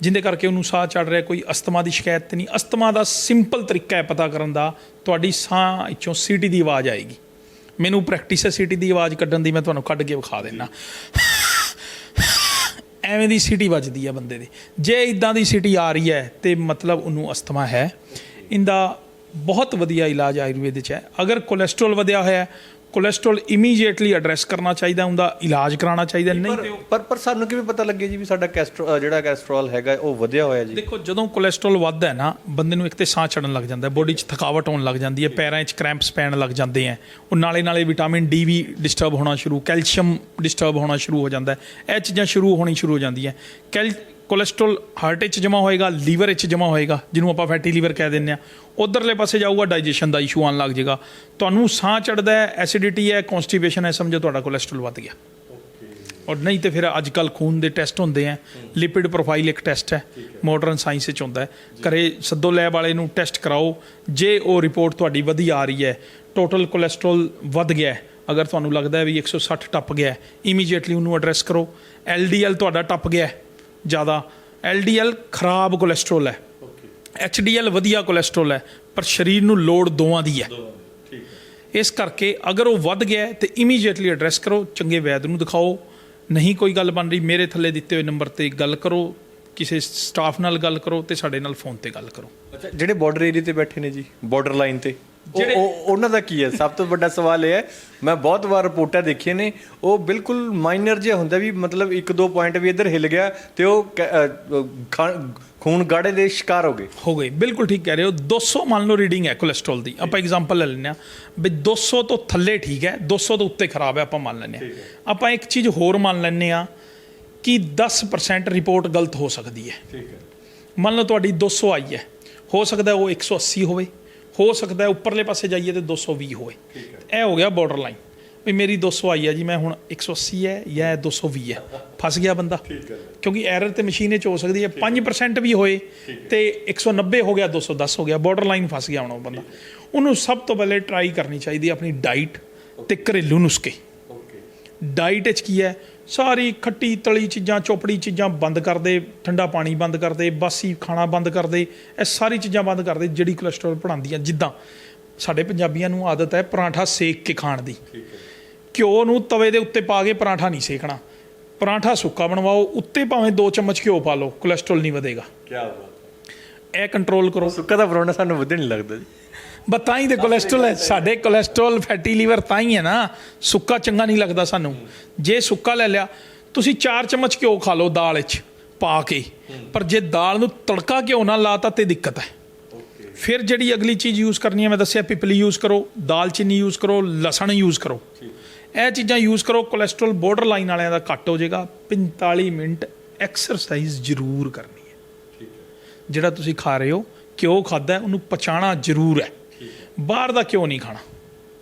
ਜਿੰਦੇ ਕਰਕੇ ਉਹਨੂੰ ਸਾਹ ਚੜ ਰਿਹਾ ਕੋਈ ਅਸਥਮਾ ਦੀ ਸ਼ਿਕਾਇਤ ਤੇ ਨਹੀਂ। ਅਸਥਮਾ ਦਾ ਸਿੰਪਲ ਤਰੀਕਾ ਹੈ ਪਤਾ ਕਰਨ ਦਾ, ਤੁਹਾਡੀ ਸਾਹ ਵਿੱਚੋਂ ਸੀਟੀ ਦੀ ਆਵਾਜ਼ ਆਏਗੀ। ਮੈਨੂੰ ਪ੍ਰੈਕਟਿਸ ਹੈ ਸੀਟੀ ਦੀ ਆਵਾਜ਼ ਕੱਢਣ ਦੀ, ਮੈਂ ਤੁਹਾਨੂੰ ਕੱਢ ਕੇ ਵਿਖਾ ਦਿੰਦਾ ਐਵੇਂ ਦੀ ਸਿਟੀ ਵੱਜਦੀ ਹੈ ਬੰਦੇ ਦੀ। ਜੇ ਇਦਾਂ ਦੀ ਸਿਟੀ ਆ ਰਹੀ ਹੈ ਤੇ ਮਤਲਬ ਉਹਨੂੰ ਅਸਥਮਾ ਹੈ। ਇਹਦਾ ਬਹੁਤ ਵਧੀਆ ਇਲਾਜ ਆਯੁਰਵੇਦ ਵਿੱਚ ਹੈ। ਅਗਰ ਕੋਲੇਸਟ੍ਰੋਲ ਵਧਿਆ ਹੋਇਆ ਹੈ ਕੋਲੇਸਟ੍ਰੋਲ ਇਮੀਡੀਏਟਲੀ ਐਡਰੈਸ ਕਰਨਾ ਚਾਹੀਦਾ ਉਹਦਾ ਇਲਾਜ ਕਰਾਉਣਾ ਚਾਹੀਦਾ ਨਹੀਂ ਪਰ ਪਰ ਸਾਨੂੰ ਕਿਵੇਂ ਪਤਾ ਲੱਗੇ ਜੀ ਵੀ ਸਾਡਾ ਕੈਸਟਰੋ ਜਿਹੜਾ ਕੈਸਟਰੋਲ ਹੈਗਾ ਉਹ ਵਧਿਆ ਹੋਇਆ ਜੀ? ਦੇਖੋ ਜਦੋਂ ਕੋਲੇਸਟ੍ਰੋਲ ਵੱਧਦਾ ਹੈ ਨਾ ਬੰਦੇ ਨੂੰ ਇੱਕ ਤੇ ਸਾਹ ਚੜਨ ਲੱਗ ਜਾਂਦਾ ਹੈ ਬੋਡੀ 'ਚ ਥਕਾਵਟ ਹੋਣ ਲੱਗ ਜਾਂਦੀ ਹੈ ਪੈਰਾਂ 'ਚ ਕ੍ਰੈਂਪਸ ਪੈਣ ਲੱਗ ਜਾਂਦੇ ਹੈ। ਉਹ ਨਾਲੇ ਨਾਲੇ ਵਿਟਾਮਿਨ ਡੀ ਵੀ ਡਿਸਟਰਬ ਹੋਣਾ ਸ਼ੁਰੂ ਕੈਲਸ਼ੀਅਮ ਡਿਸਟਰਬ ਹੋਣਾ ਸ਼ੁਰੂ ਹੋ ਜਾਂਦਾ ਹੈ। ਇਹ ਚੀਜ਼ਾਂ ਸ਼ੁਰੂ ਹੋਣੀ ਸ਼ੁਰੂ ਹੋ ਜਾਂਦੀਆਂ ਕੈਲ ਕੋਲੇਸਟ੍ਰੋਲ ਹਾਰਟ ਵਿੱਚ ਜਮਾ ਹੋਏਗਾ ਲੀਵਰ ਵਿੱਚ ਜਮਾ ਹੋਏਗਾ, ਜਿਹਨੂੰ ਆਪਾਂ ਫੈਟੀ ਲੀਵਰ ਕਹਿ ਦਿੰਦੇ ਆ ਉਧਰਲੇ ਪਾਸੇ ਜਾਊਗਾ ਡਾਈਜੈਸ਼ਨ ਦਾ ਇਸ਼ੂ ਆਉਣ ਲੱਗ ਜਾਏਗਾ। ਤੁਹਾਨੂੰ ਸਾਹ ਚੜਦਾ ਹੈ ਐਸਿਡਿਟੀ ਹੈ ਕਨਸਟੀਪੇਸ਼ਨ ਹੈ, ਸਮਝੋ ਤੁਹਾਡਾ ਕੋਲੇਸਟ੍ਰੋਲ ਵੱਧ ਗਿਆ। ਔਰ ਨਹੀਂ ਤੇ ਫਿਰ ਅੱਜ ਕੱਲ ਖੂਨ ਦੇ ਟੈਸਟ ਹੁੰਦੇ ਆ। ਲਿਪਿਡ ਪ੍ਰੋਫਾਈਲ ਇੱਕ ਟੈਸਟ ਹੈ ਮਾਡਰਨ ਸਾਇੰਸ ਵਿੱਚ ਹੁੰਦਾ ਹੈ। ਘਰੇ ਸੱਦੋ ਲੈਬ ਵਾਲੇ ਨੂੰ ਟੈਸਟ ਕਰਾਓ। ਜੇ ਉਹ ਰਿਪੋਰਟ ਤੁਹਾਡੀ ਵਧੀਆ ਆ ਰਹੀ ਹੈ ਟੋਟਲ ਕੋਲੇਸਟ੍ਰੋਲ ਵੱਧ ਗਿਆ ਹੈ, ਅਗਰ ਤੁਹਾਨੂੰ ਲੱਗਦਾ ਹੈ ਵੀ 160 ਟੱਪ ਗਿਆ ਹੈ ਇਮੀਡੀਏਟਲੀ ਉਹਨੂੰ ਐਡਰੈਸ ਕਰੋ। ਐਲਡੀਐਲ ਤੁਹਾਡਾ ਟੱਪ ਗਿਆ ਹੈ। ਜ਼ਿਆਦਾ। ਐਲਡੀਐਲ ਖਰਾਬ ਕੋਲੇਸਟ੍ਰੋਲ ਹੈ। ਐਚਡੀਐਲ ਵਧੀਆ ਕੋਲੇਸਟ੍ਰੋਲ ਹੈ ਪਰ ਸਰੀਰ ਨੂੰ ਲੋੜ ਦੋਵਾਂ ਦੀ ਹੈ। ਇਸ ਕਰਕੇ ਅਗਰ ਉਹ ਵੱਧ ਗਿਆ ਤੇ ਇਮੀਡੀਏਟਲੀ ਐਡਰੈਸ ਕਰੋ ਚੰਗੇ ਵੈਦ ਨੂੰ ਦਿਖਾਓ। ਨਹੀਂ ਕੋਈ ਗੱਲ ਬਣ ਰਹੀ ਮੇਰੇ ਥੱਲੇ ਦਿੱਤੇ ਹੋਏ ਨੰਬਰ ਤੇ ਗੱਲ ਕਰੋ ਕਿਸੇ ਸਟਾਫ ਨਾਲ ਗੱਲ ਕਰੋ ਤੇ ਸਾਡੇ ਨਾਲ ਫੋਨ ਤੇ ਗੱਲ ਕਰੋ। ਅੱਛਾ ਜਿਹੜੇ ਬਾਰਡਰ ਏਰੀਆ ਤੇ ਬੈਠੇ ਨੇ ਜੀ ਬਾਰਡਰ ਲਾਈਨ ਤੇ। ਜਿਹੜੇ- ਉਹ ਉਹਨਾਂ ਦਾ ਕੀ ਹੈ? ਸਭ ਤੋਂ ਵੱਡਾ ਸਵਾਲ ਇਹ ਹੈ ਮੈਂ ਬਹੁਤ ਵਾਰ ਰਿਪੋਰਟਾਂ ਦੇਖੀਆਂ ਨੇ ਉਹ ਬਿਲਕੁਲ ਮਾਈਨਰ ਜਿਹਾ ਹੁੰਦਾ ਵੀ ਮਤਲਬ ਇੱਕ ਦੋ ਪੁਆਇੰਟ ਵੀ ਇੱਧਰ ਹਿੱਲ ਗਿਆ ਤੇ ਉਹ ਖੂਨ ਗਾੜੇ ਦੇ ਸ਼ਿਕਾਰ ਹੋ ਗਏ। ਹੋ ਗਈ ਬਿਲਕੁਲ ਠੀਕ ਕਹਿ ਰਹੇ ਹੋ। 200 ਮੰਨ ਲਓ ਰੀਡਿੰਗ ਹੈ ਕੋਲੇਸਟ੍ਰੋਲ ਦੀ। ਆਪਾਂ ਐਗਜ਼ਾਮਪਲ ਲੈ ਲੈਂਦੇ ਹਾਂ ਵੀ 200 ਤੋਂ ਥੱਲੇ ਠੀਕ ਹੈ 200 ਤੋਂ ਉੱਤੇ ਖਰਾਬ ਹੈ ਆਪਾਂ ਮੰਨ ਲੈਂਦੇ ਹਾਂ। ਆਪਾਂ ਇੱਕ ਚੀਜ਼ ਹੋਰ ਮੰਨ ਲੈਂਦੇ ਹਾਂ ਕਿ 10% ਰਿਪੋਰਟ ਗਲਤ ਹੋ ਸਕਦੀ ਹੈ। ਠੀਕ ਹੈ। ਮੰਨ ਲਓ ਤੁਹਾਡੀ 200 ਆਈ ਹੈ ਹੋ ਸਕਦਾ ਉਹ 180 ਹੋਵੇ ਹੋ ਸਕਦਾ ਹੈ ਉੱਪਰਲੇ ਪਾਸੇ ਜਾਈਏ ਤੇ 220 ਹੋਵੇ ਇਹ ਹੋ ਗਿਆ ਬਾਰਡਰ ਲਾਈਨ ਵੀ ਮੇਰੀ 200 ਆਈ ਹੈ ਜੀ ਮੈਂ ਹੁਣ 180 ਹੈ ਜਾਂ ਇਹ 220 ਹੈ। ਫਸ ਗਿਆ ਬੰਦਾ। ਕਿਉਂਕਿ ਐਰਰ ਤੇ ਮਸ਼ੀਨ 'ਚ ਹੋ ਸਕਦੀ ਹੈ। 5% ਵੀ ਹੋਏ ਤੇ 190 ਹੋ ਗਿਆ 210 ਹੋ ਗਿਆ। ਬਾਰਡਰ ਲਾਈਨ ਫਸ ਗਿਆ ਹੁਣ ਉਹ ਬੰਦਾ। ਉਹਨੂੰ ਸਭ ਤੋਂ ਪਹਿਲੇ ਟਰਾਈ ਕਰਨੀ ਚਾਹੀਦੀ ਆਪਣੀ ਡਾਈਟ ਤੇ ਘਰੇਲੂ ਨੁਸਖੇ। ਡਾਈਟ ਵਿੱਚ ਕੀ ਹੈ? ਸਾਰੀ ਖੱਟੀ ਤਲੀ ਚੀਜ਼ਾਂ ਚੋਪੜੀ ਚੀਜ਼ਾਂ ਬੰਦ ਕਰ ਦੇ ਠੰਡਾ ਪਾਣੀ ਬੰਦ ਕਰ ਦੇ ਬਾਸੀ ਖਾਣਾ ਬੰਦ ਕਰ ਦੇ ਇਹ ਸਾਰੀ ਚੀਜ਼ਾਂ ਬੰਦ ਕਰ ਦੇ ਜਿਹੜੀ ਕੋਲੇਸਟ੍ਰੋਲ ਬਣਾਉਂਦੀਆਂ ਜਿੱਦਾਂ। ਸਾਡੇ ਪੰਜਾਬੀਆਂ ਨੂੰ ਆਦਤ ਹੈ ਪਰਾਂਠਾ ਸੇਕ ਕੇ ਖਾਣ ਦੀ। ਘਿਓ ਨੂੰ ਤਵੇ ਦੇ ਉੱਤੇ ਪਾ ਕੇ ਪਰਾਂਠਾ ਨਹੀਂ ਸੇਕਣਾ। ਪਰਾਂਠਾ ਸੁੱਕਾ ਬਣਵਾਓ ਉੱਤੇ ਭਾਵੇਂ 2 ਚਮਚ ਘਿਓ ਪਾ ਲਓ ਕੋਲੇਸਟ੍ਰੋਲ ਨਹੀਂ ਵਧੇਗਾ। ਕੀ ਬਾਤ ਇਹ ਕੰਟਰੋਲ ਕਰੋ। ਸੁੱਕਾ ਦਾ ਪਰੌਣਾ ਸਾਨੂੰ ਵਧੀਆ ਨਹੀਂ ਲੱਗਦਾ ਜੀ। ਹੀ ਤੇ ਕੋਲੇਸਟ੍ਰੋਲ ਹੈ। ਸਾਡੇ ਕੋਲੇਸਟ੍ਰੋਲ ਫੈਟੀ ਲੀਵਰ ਤਾਂ ਹੀ ਹੈ ਨਾ। ਸੁੱਕਾ ਚੰਗਾ ਨਹੀਂ ਲੱਗਦਾ ਸਾਨੂੰ। ਜੇ ਸੁੱਕਾ ਲੈ ਲਿਆ ਤੁਸੀਂ 4 ਚਮਚ ਘਿਓ ਖਾ ਲਓ ਦਾਲ ਵਿੱਚ ਪਾ ਕੇ। ਪਰ ਜੇ ਦਾਲ ਨੂੰ ਤੜਕਾ ਘਿਓ ਨਾਲ ਲਾਤਾ ਤੇ ਦਿੱਕਤ ਹੈ। ਫਿਰ ਜਿਹੜੀ ਅਗਲੀ ਚੀਜ਼ ਯੂਜ਼ ਕਰਨੀ ਹੈ ਮੈਂ ਦੱਸਿਆ ਪਿਪਲੀ ਯੂਜ਼ ਕਰੋ ਦਾਲਚੀਨੀ ਯੂਜ਼ ਕਰੋ ਲਸਣ ਯੂਜ਼ ਕਰੋ। ਇਹ ਚੀਜ਼ਾਂ ਯੂਜ਼ ਕਰੋ ਕੋਲੇਸਟ੍ਰੋਲ ਬਾਰਡਰ ਲਾਈਨ ਵਾਲਿਆਂ ਦਾ ਘੱਟ ਹੋ ਜਾਏਗਾ। 45 ਮਿੰਟ ਐਕਸਰਸਾਈਜ਼ ਜ਼ਰੂਰ ਕਰਨੀ ਹੈ। ਜਿਹੜਾ ਤੁਸੀਂ ਖਾ ਰਹੇ ਹੋ ਘਿਓ ਖਾਦਾ ਉਹਨੂੰ ਪਚਾਣਾ ਜ਼ਰੂਰ ਹੈ। ਬਾਹਰ ਦਾ ਕਿਉਂ ਨਹੀਂ ਖਾਣਾ?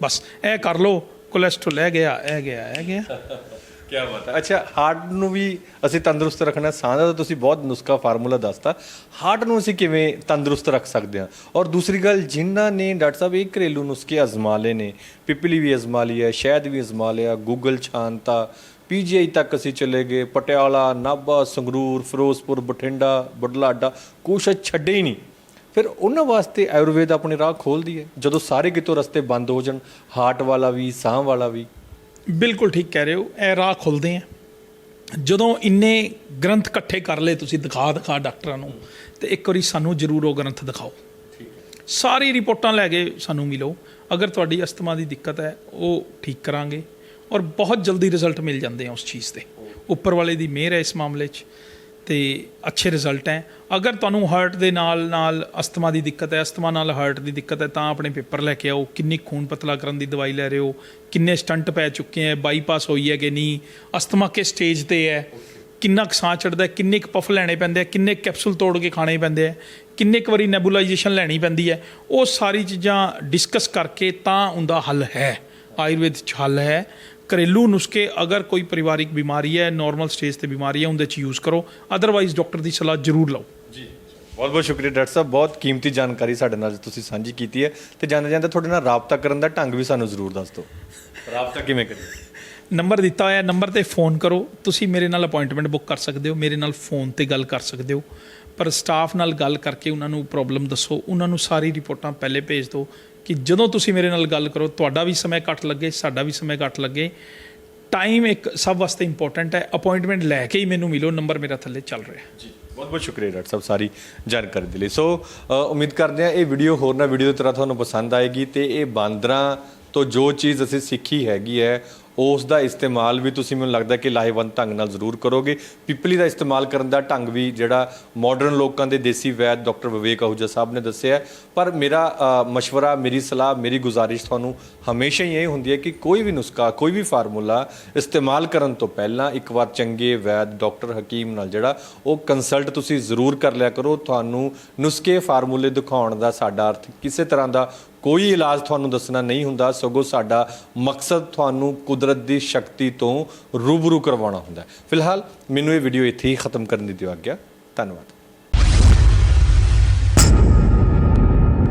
ਬਸ, ਇਹ ਕਰ ਲਓ ਕੋਲੇਸਟ੍ਰੋਲ ਇਹ ਗਿਆ ਇਹ ਗਿਆ ਇਹ ਗਿਆ। [LAUGHS] ਕੀ ਬਾਤ ਹੈ। ਅੱਛਾ ਹਾਰਟ ਨੂੰ ਵੀ ਅਸੀਂ ਤੰਦਰੁਸਤ ਰੱਖਣਾ ਸਾਹ ਦਾ ਤੁਸੀਂ ਬਹੁਤ ਨੁਸਖਾ ਫਾਰਮੂਲਾ ਦੱਸਤਾ। ਹਾਰਟ ਨੂੰ ਅਸੀਂ ਕਿਵੇਂ ਤੰਦਰੁਸਤ ਰੱਖ ਸਕਦੇ ਹਾਂ? ਔਰ ਦੂਸਰੀ ਗੱਲ, ਜਿਨ੍ਹਾਂ ਨੇ ਡਾਕਟਰ ਸਾਹਿਬ ਇਹ ਘਰੇਲੂ ਨੁਸਖੇ ਅਜ਼ਮਾ ਲਏ ਨੇ, ਪਿਪਲੀ ਵੀ ਅਜ਼ਮਾ ਲਈ ਹੈ, ਸ਼ਹਿਦ ਵੀ ਅਜ਼ਮਾ ਲਿਆ ਗੂਗਲ ਛਾਨਤਾ ਪੀਜੀਆਈ ਤੱਕ ਅਸੀਂ ਚਲੇ ਗਏ, ਪਟਿਆਲਾ, ਨਾਭਾ, ਸੰਗਰੂਰ, ਫਿਰੋਜ਼ਪੁਰ, ਬਠਿੰਡਾ, ਬੁਢਲਾਡਾ, ਕੁਛ ਛੱਡੇ ਹੀ ਨਹੀਂ। ਫਿਰ ਉਹਨਾਂ ਵਾਸਤੇ ਆਯੁਰਵੇਦ ਆਪਣੇ ਰਾਹ ਖੋਲਦੀ ਹੈ। ਜਦੋਂ ਸਾਰੇ ਕਿਤੋਂ ਰਸਤੇ ਬੰਦ ਹੋ ਜਾਣ ਹਾਰਟ ਵਾਲਾ ਵੀ ਸਾਹ ਵਾਲਾ ਵੀ। ਬਿਲਕੁਲ ਠੀਕ ਕਹਿ ਰਹੇ ਹੋ ਇਹ ਰਾਹ ਖੁੱਲਦੇ ਆ। ਜਦੋਂ ਇੰਨੇ ਗ੍ਰੰਥ ਇਕੱਠੇ ਕਰ ਲਏ ਤੁਸੀਂ ਦਿਖਾ ਦਿਖਾ ਡਾਕਟਰਾਂ ਨੂੰ ਤੇ ਇੱਕ ਵਾਰੀ ਸਾਨੂੰ ਜ਼ਰੂਰ ਉਹ ਗ੍ਰੰਥ ਦਿਖਾਓ। ਸਾਰੀ ਰਿਪੋਰਟਾਂ ਲੈ ਕੇ ਸਾਨੂੰ ਮਿਲੋ। ਅਗਰ ਤੁਹਾਡੀ ਅਸਥਮਾ ਦੀ ਦਿੱਕਤ ਹੈ ਉਹ ਠੀਕ ਕਰਾਂਗੇ। ਔਰ ਬਹੁਤ ਜਲਦੀ ਰਿਜ਼ਲਟ ਮਿਲ ਜਾਂਦੇ ਆ ਉਸ ਚੀਜ਼ ਤੇ। ਉੱਪਰ ਵਾਲੇ ਦੀ ਮਿਹਰ ਹੈ ਇਸ ਮਾਮਲੇ 'ਚ। ਤੇ ਅੱਛੇ ਰਿਜ਼ਲਟ ਹੈ। ਅਗਰ ਤੁਹਾਨੂੰ ਹਾਰਟ ਦੇ ਨਾਲ ਨਾਲ ਅਸਥਮਾ ਦੀ ਦਿੱਕਤ ਹੈ ਅਸਥਮਾ ਨਾਲ ਹਾਰਟ ਦੀ ਦਿੱਕਤ ਹੈ, ਤਾਂ ਆਪਣੇ ਪੇਪਰ ਲੈ ਕੇ ਆਓ। ਕਿੰਨੀ ਖੂਨ ਪਤਲਾ ਕਰਨ ਦੀ ਦਵਾਈ ਲੈ ਰਹੇ ਹੋ, ਕਿੰਨੇ ਸਟੰਟ ਪੈ ਚੁੱਕੇ ਹੈ ਬਾਈਪਾਸ ਹੋਈ ਹੈ ਕਿ ਨਹੀਂ ਅਸਥਮਾ ਕਿਸ ਸਟੇਜ ਤੇ ਹੈ, ਕਿੰਨਾ ਕੁ ਸਾਹ ਚੜਦਾ ਕਿੰਨੇ ਕੁ ਪਫ ਲੈਣੇ ਪੈਂਦੇ ਆ ਕਿੰਨੇ ਕੈਪਸੂਲ ਤੋੜ ਕੇ ਖਾਣੇ ਪੈਂਦੇ ਆ ਕਿੰਨੇ ਕੁ ਵਾਰੀ ਨੈਬੂਲਾਈਜੇਸ਼ਨ ਲੈਣੀ ਪੈਂਦੀ ਹੈ, ਉਹ ਸਾਰੀ ਚੀਜ਼ਾਂ ਡਿਸਕਸ ਕਰਕੇ ਤਾਂ ਉਹਦਾ ਹੱਲ ਹੈ। ਆਯੁਰਵੇਦ ਚ ਹੱਲ ਹੈ। ਘਰੇਲੂ ਨੁਸਖੇ ਅਗਰ ਕੋਈ ਪਰਿਵਾਰਿਕ ਬਿਮਾਰੀ ਹੈ ਨਾਰਮਲ ਸਟੇਜ ਤੇ ਬਿਮਾਰੀ ਹੈ ਉਹਦੇ ਚ ਯੂਜ਼ ਕਰੋ। ਅਦਰਵਾਈਜ਼ ਡਾਕਟਰ ਦੀ ਸਲਾਹ ਜ਼ਰੂਰ ਲਓ। ਜੀ। ਬਹੁਤ ਬਹੁਤ ਸ਼ੁਕਰੀਆ ਡਾਕਟਰ ਸਾਹਿਬ। ਬਹੁਤ ਕੀਮਤੀ ਜਾਣਕਾਰੀ ਸਾਡੇ ਨਾਲ ਤੁਸੀਂ ਸਾਂਝੀ ਕੀਤੀ ਹੈ ਤੇ ਜਾਂਦੇ ਜਾਂਦੇ ਤੁਹਾਡੇ ਨਾਲ ਰਾਬਤਾ ਕਰਨ ਦਾ ਢੰਗ ਵੀ ਸਾਨੂੰ ਜ਼ਰੂਰ ਦੱਸ ਦਿਓ। ਰਾਬਤਾ ਕਿਵੇਂ ਕਰੀਏ? ਨੰਬਰ ਦਿੱਤਾ ਹੋਇਆ ਨੰਬਰ ਤੇ ਫੋਨ ਕਰੋ। ਤੁਸੀਂ ਮੇਰੇ ਨਾਲ ਅਪਾਇੰਟਮੈਂਟ ਬੁੱਕ ਕਰ ਸਕਦੇ ਹੋ ਮੇਰੇ ਨਾਲ ਫੋਨ ਤੇ ਗੱਲ ਕਰ ਸਕਦੇ ਹੋ। ਪਰ ਸਟਾਫ ਨਾਲ ਗੱਲ ਕਰਕੇ ਉਹਨਾਂ ਨੂੰ ਪ੍ਰੋਬਲਮ ਦੱਸੋ। ਉਹਨਾਂ ਨੂੰ ਸਾਰੀ ਰਿਪੋਰਟਾਂ ਪਹਿਲੇ ਭੇਜ ਦਿਓ। ਕਿ ਜਦੋਂ ਤੁਸੀਂ ਮੇਰੇ ਨਾਲ ਗੱਲ ਕਰੋ, ਤੁਹਾਡਾ ਵੀ ਸਮਾਂ ਘੱਟ ਲੱਗੇ, ਸਾਡਾ ਵੀ ਸਮਾਂ ਘੱਟ ਲੱਗੇ। ਟਾਈਮ ਇੱਕ ਸਭ ਵਾਸਤੇ ਇੰਪੋਰਟੈਂਟ ਹੈ। ਅਪਾਇੰਟਮੈਂਟ ਲੈ ਕੇ ਹੀ ਮੈਨੂੰ ਮਿਲੋ ਨੰਬਰ ਮੇਰਾ ਥੱਲੇ ਚੱਲ ਰਿਹਾ। ਜੀ, ਬਹੁਤ ਬਹੁਤ ਸ਼ੁਕਰੀਆ ਡਾਕਟਰ ਸਾਹਿਬ ਸਾਰੀ ਜਾਣਕਾਰੀ ਦੇ ਲਈ। ਸੋ ਉਮੀਦ ਕਰਦੇ ਹਾਂ ਇਹ ਵੀਡੀਓ ਹੋਰ ਨਾ ਵੀਡੀਓ ਦੀ ਤਰ੍ਹਾਂ ਤੁਹਾਨੂੰ ਪਸੰਦ ਆਏਗੀ ਤੇ ਇਹ ਬਾਂਦਰਾਂ ਤੋਂ ਜੋ ਚੀਜ਼ ਅਸੀਂ ਸਿੱਖੀ ਹੈਗੀ ਹੈ ਉਸ ਦਾ ਇਸਤੇਮਾਲ ਵੀ ਤੁਸੀਂ ਮੈਨੂੰ ਲੱਗਦਾ ਕਿ ਲਾਹੇਵੰਦ ਢੰਗ ਨਾਲ ਜ਼ਰੂਰ ਕਰੋਗੇ। ਪਿਪਲੀ ਦਾ ਇਸਤੇਮਾਲ ਕਰਨ ਦਾ ਢੰਗ ਵੀ ਜਿਹੜਾ ਮਾਡਰਨ ਲੋਕਾਂ ਦੇ ਦੇਸੀ ਵੈਦ ਡਾਕਟਰ ਵਿਵੇਕ ਆਹੂਜਾ ਸਾਹਿਬ ਨੇ ਦੱਸਿਆ ਪਰ ਮੇਰਾ ਅ, ਮਸ਼ਵਰਾ ਮੇਰੀ ਸਲਾਹ ਮੇਰੀ ਗੁਜ਼ਾਰਿਸ਼ ਤੁਹਾਨੂੰ ਹਮੇਸ਼ਾ ਹੀ ਇਹ ਹੁੰਦੀ ਹੈ ਕਿ ਕੋਈ ਵੀ ਨੁਸਖਾ ਕੋਈ ਵੀ ਫਾਰਮੂਲਾ ਇਸਤੇਮਾਲ ਕਰਨ ਤੋਂ ਪਹਿਲਾਂ ਇੱਕ ਵਾਰ ਚੰਗੇ ਵੈਦ ਡਾਕਟਰ ਹਕੀਮ ਨਾਲ ਜਿਹੜਾ ਉਹ ਕੰਸਲਟ ਤੁਸੀਂ ਜ਼ਰੂਰ ਕਰ ਲਿਆ ਕਰੋ। ਤੁਹਾਨੂੰ ਨੁਸਖੇ ਫਾਰਮੂਲੇ ਦਿਖਾਉਣ ਦਾ ਸਾਡਾ ਅਰਥ ਕਿਸੇ ਤਰ੍ਹਾਂ ਦਾ ਕੋਈ ਇਲਾਜ ਤੁਹਾਨੂੰ ਦੱਸਣਾ ਨਹੀਂ ਹੁੰਦਾ, ਸਗੋਂ ਸਾਡਾ ਮਕਸਦ ਤੁਹਾਨੂੰ ਕੁਦਰਤ ਦੀ ਸ਼ਕਤੀ ਤੋਂ ਰੂਬਰੂ ਕਰਵਾਉਣਾ ਹੁੰਦਾ ਫਿਲਹਾਲ ਮੈਨੂੰ ਇਹ ਵੀਡੀਓ ਇੱਥੇ ਹੀ ਖਤਮ ਕਰਨ ਦੀ ਦਿਓ ਆਗਿਆ। ਧੰਨਵਾਦ।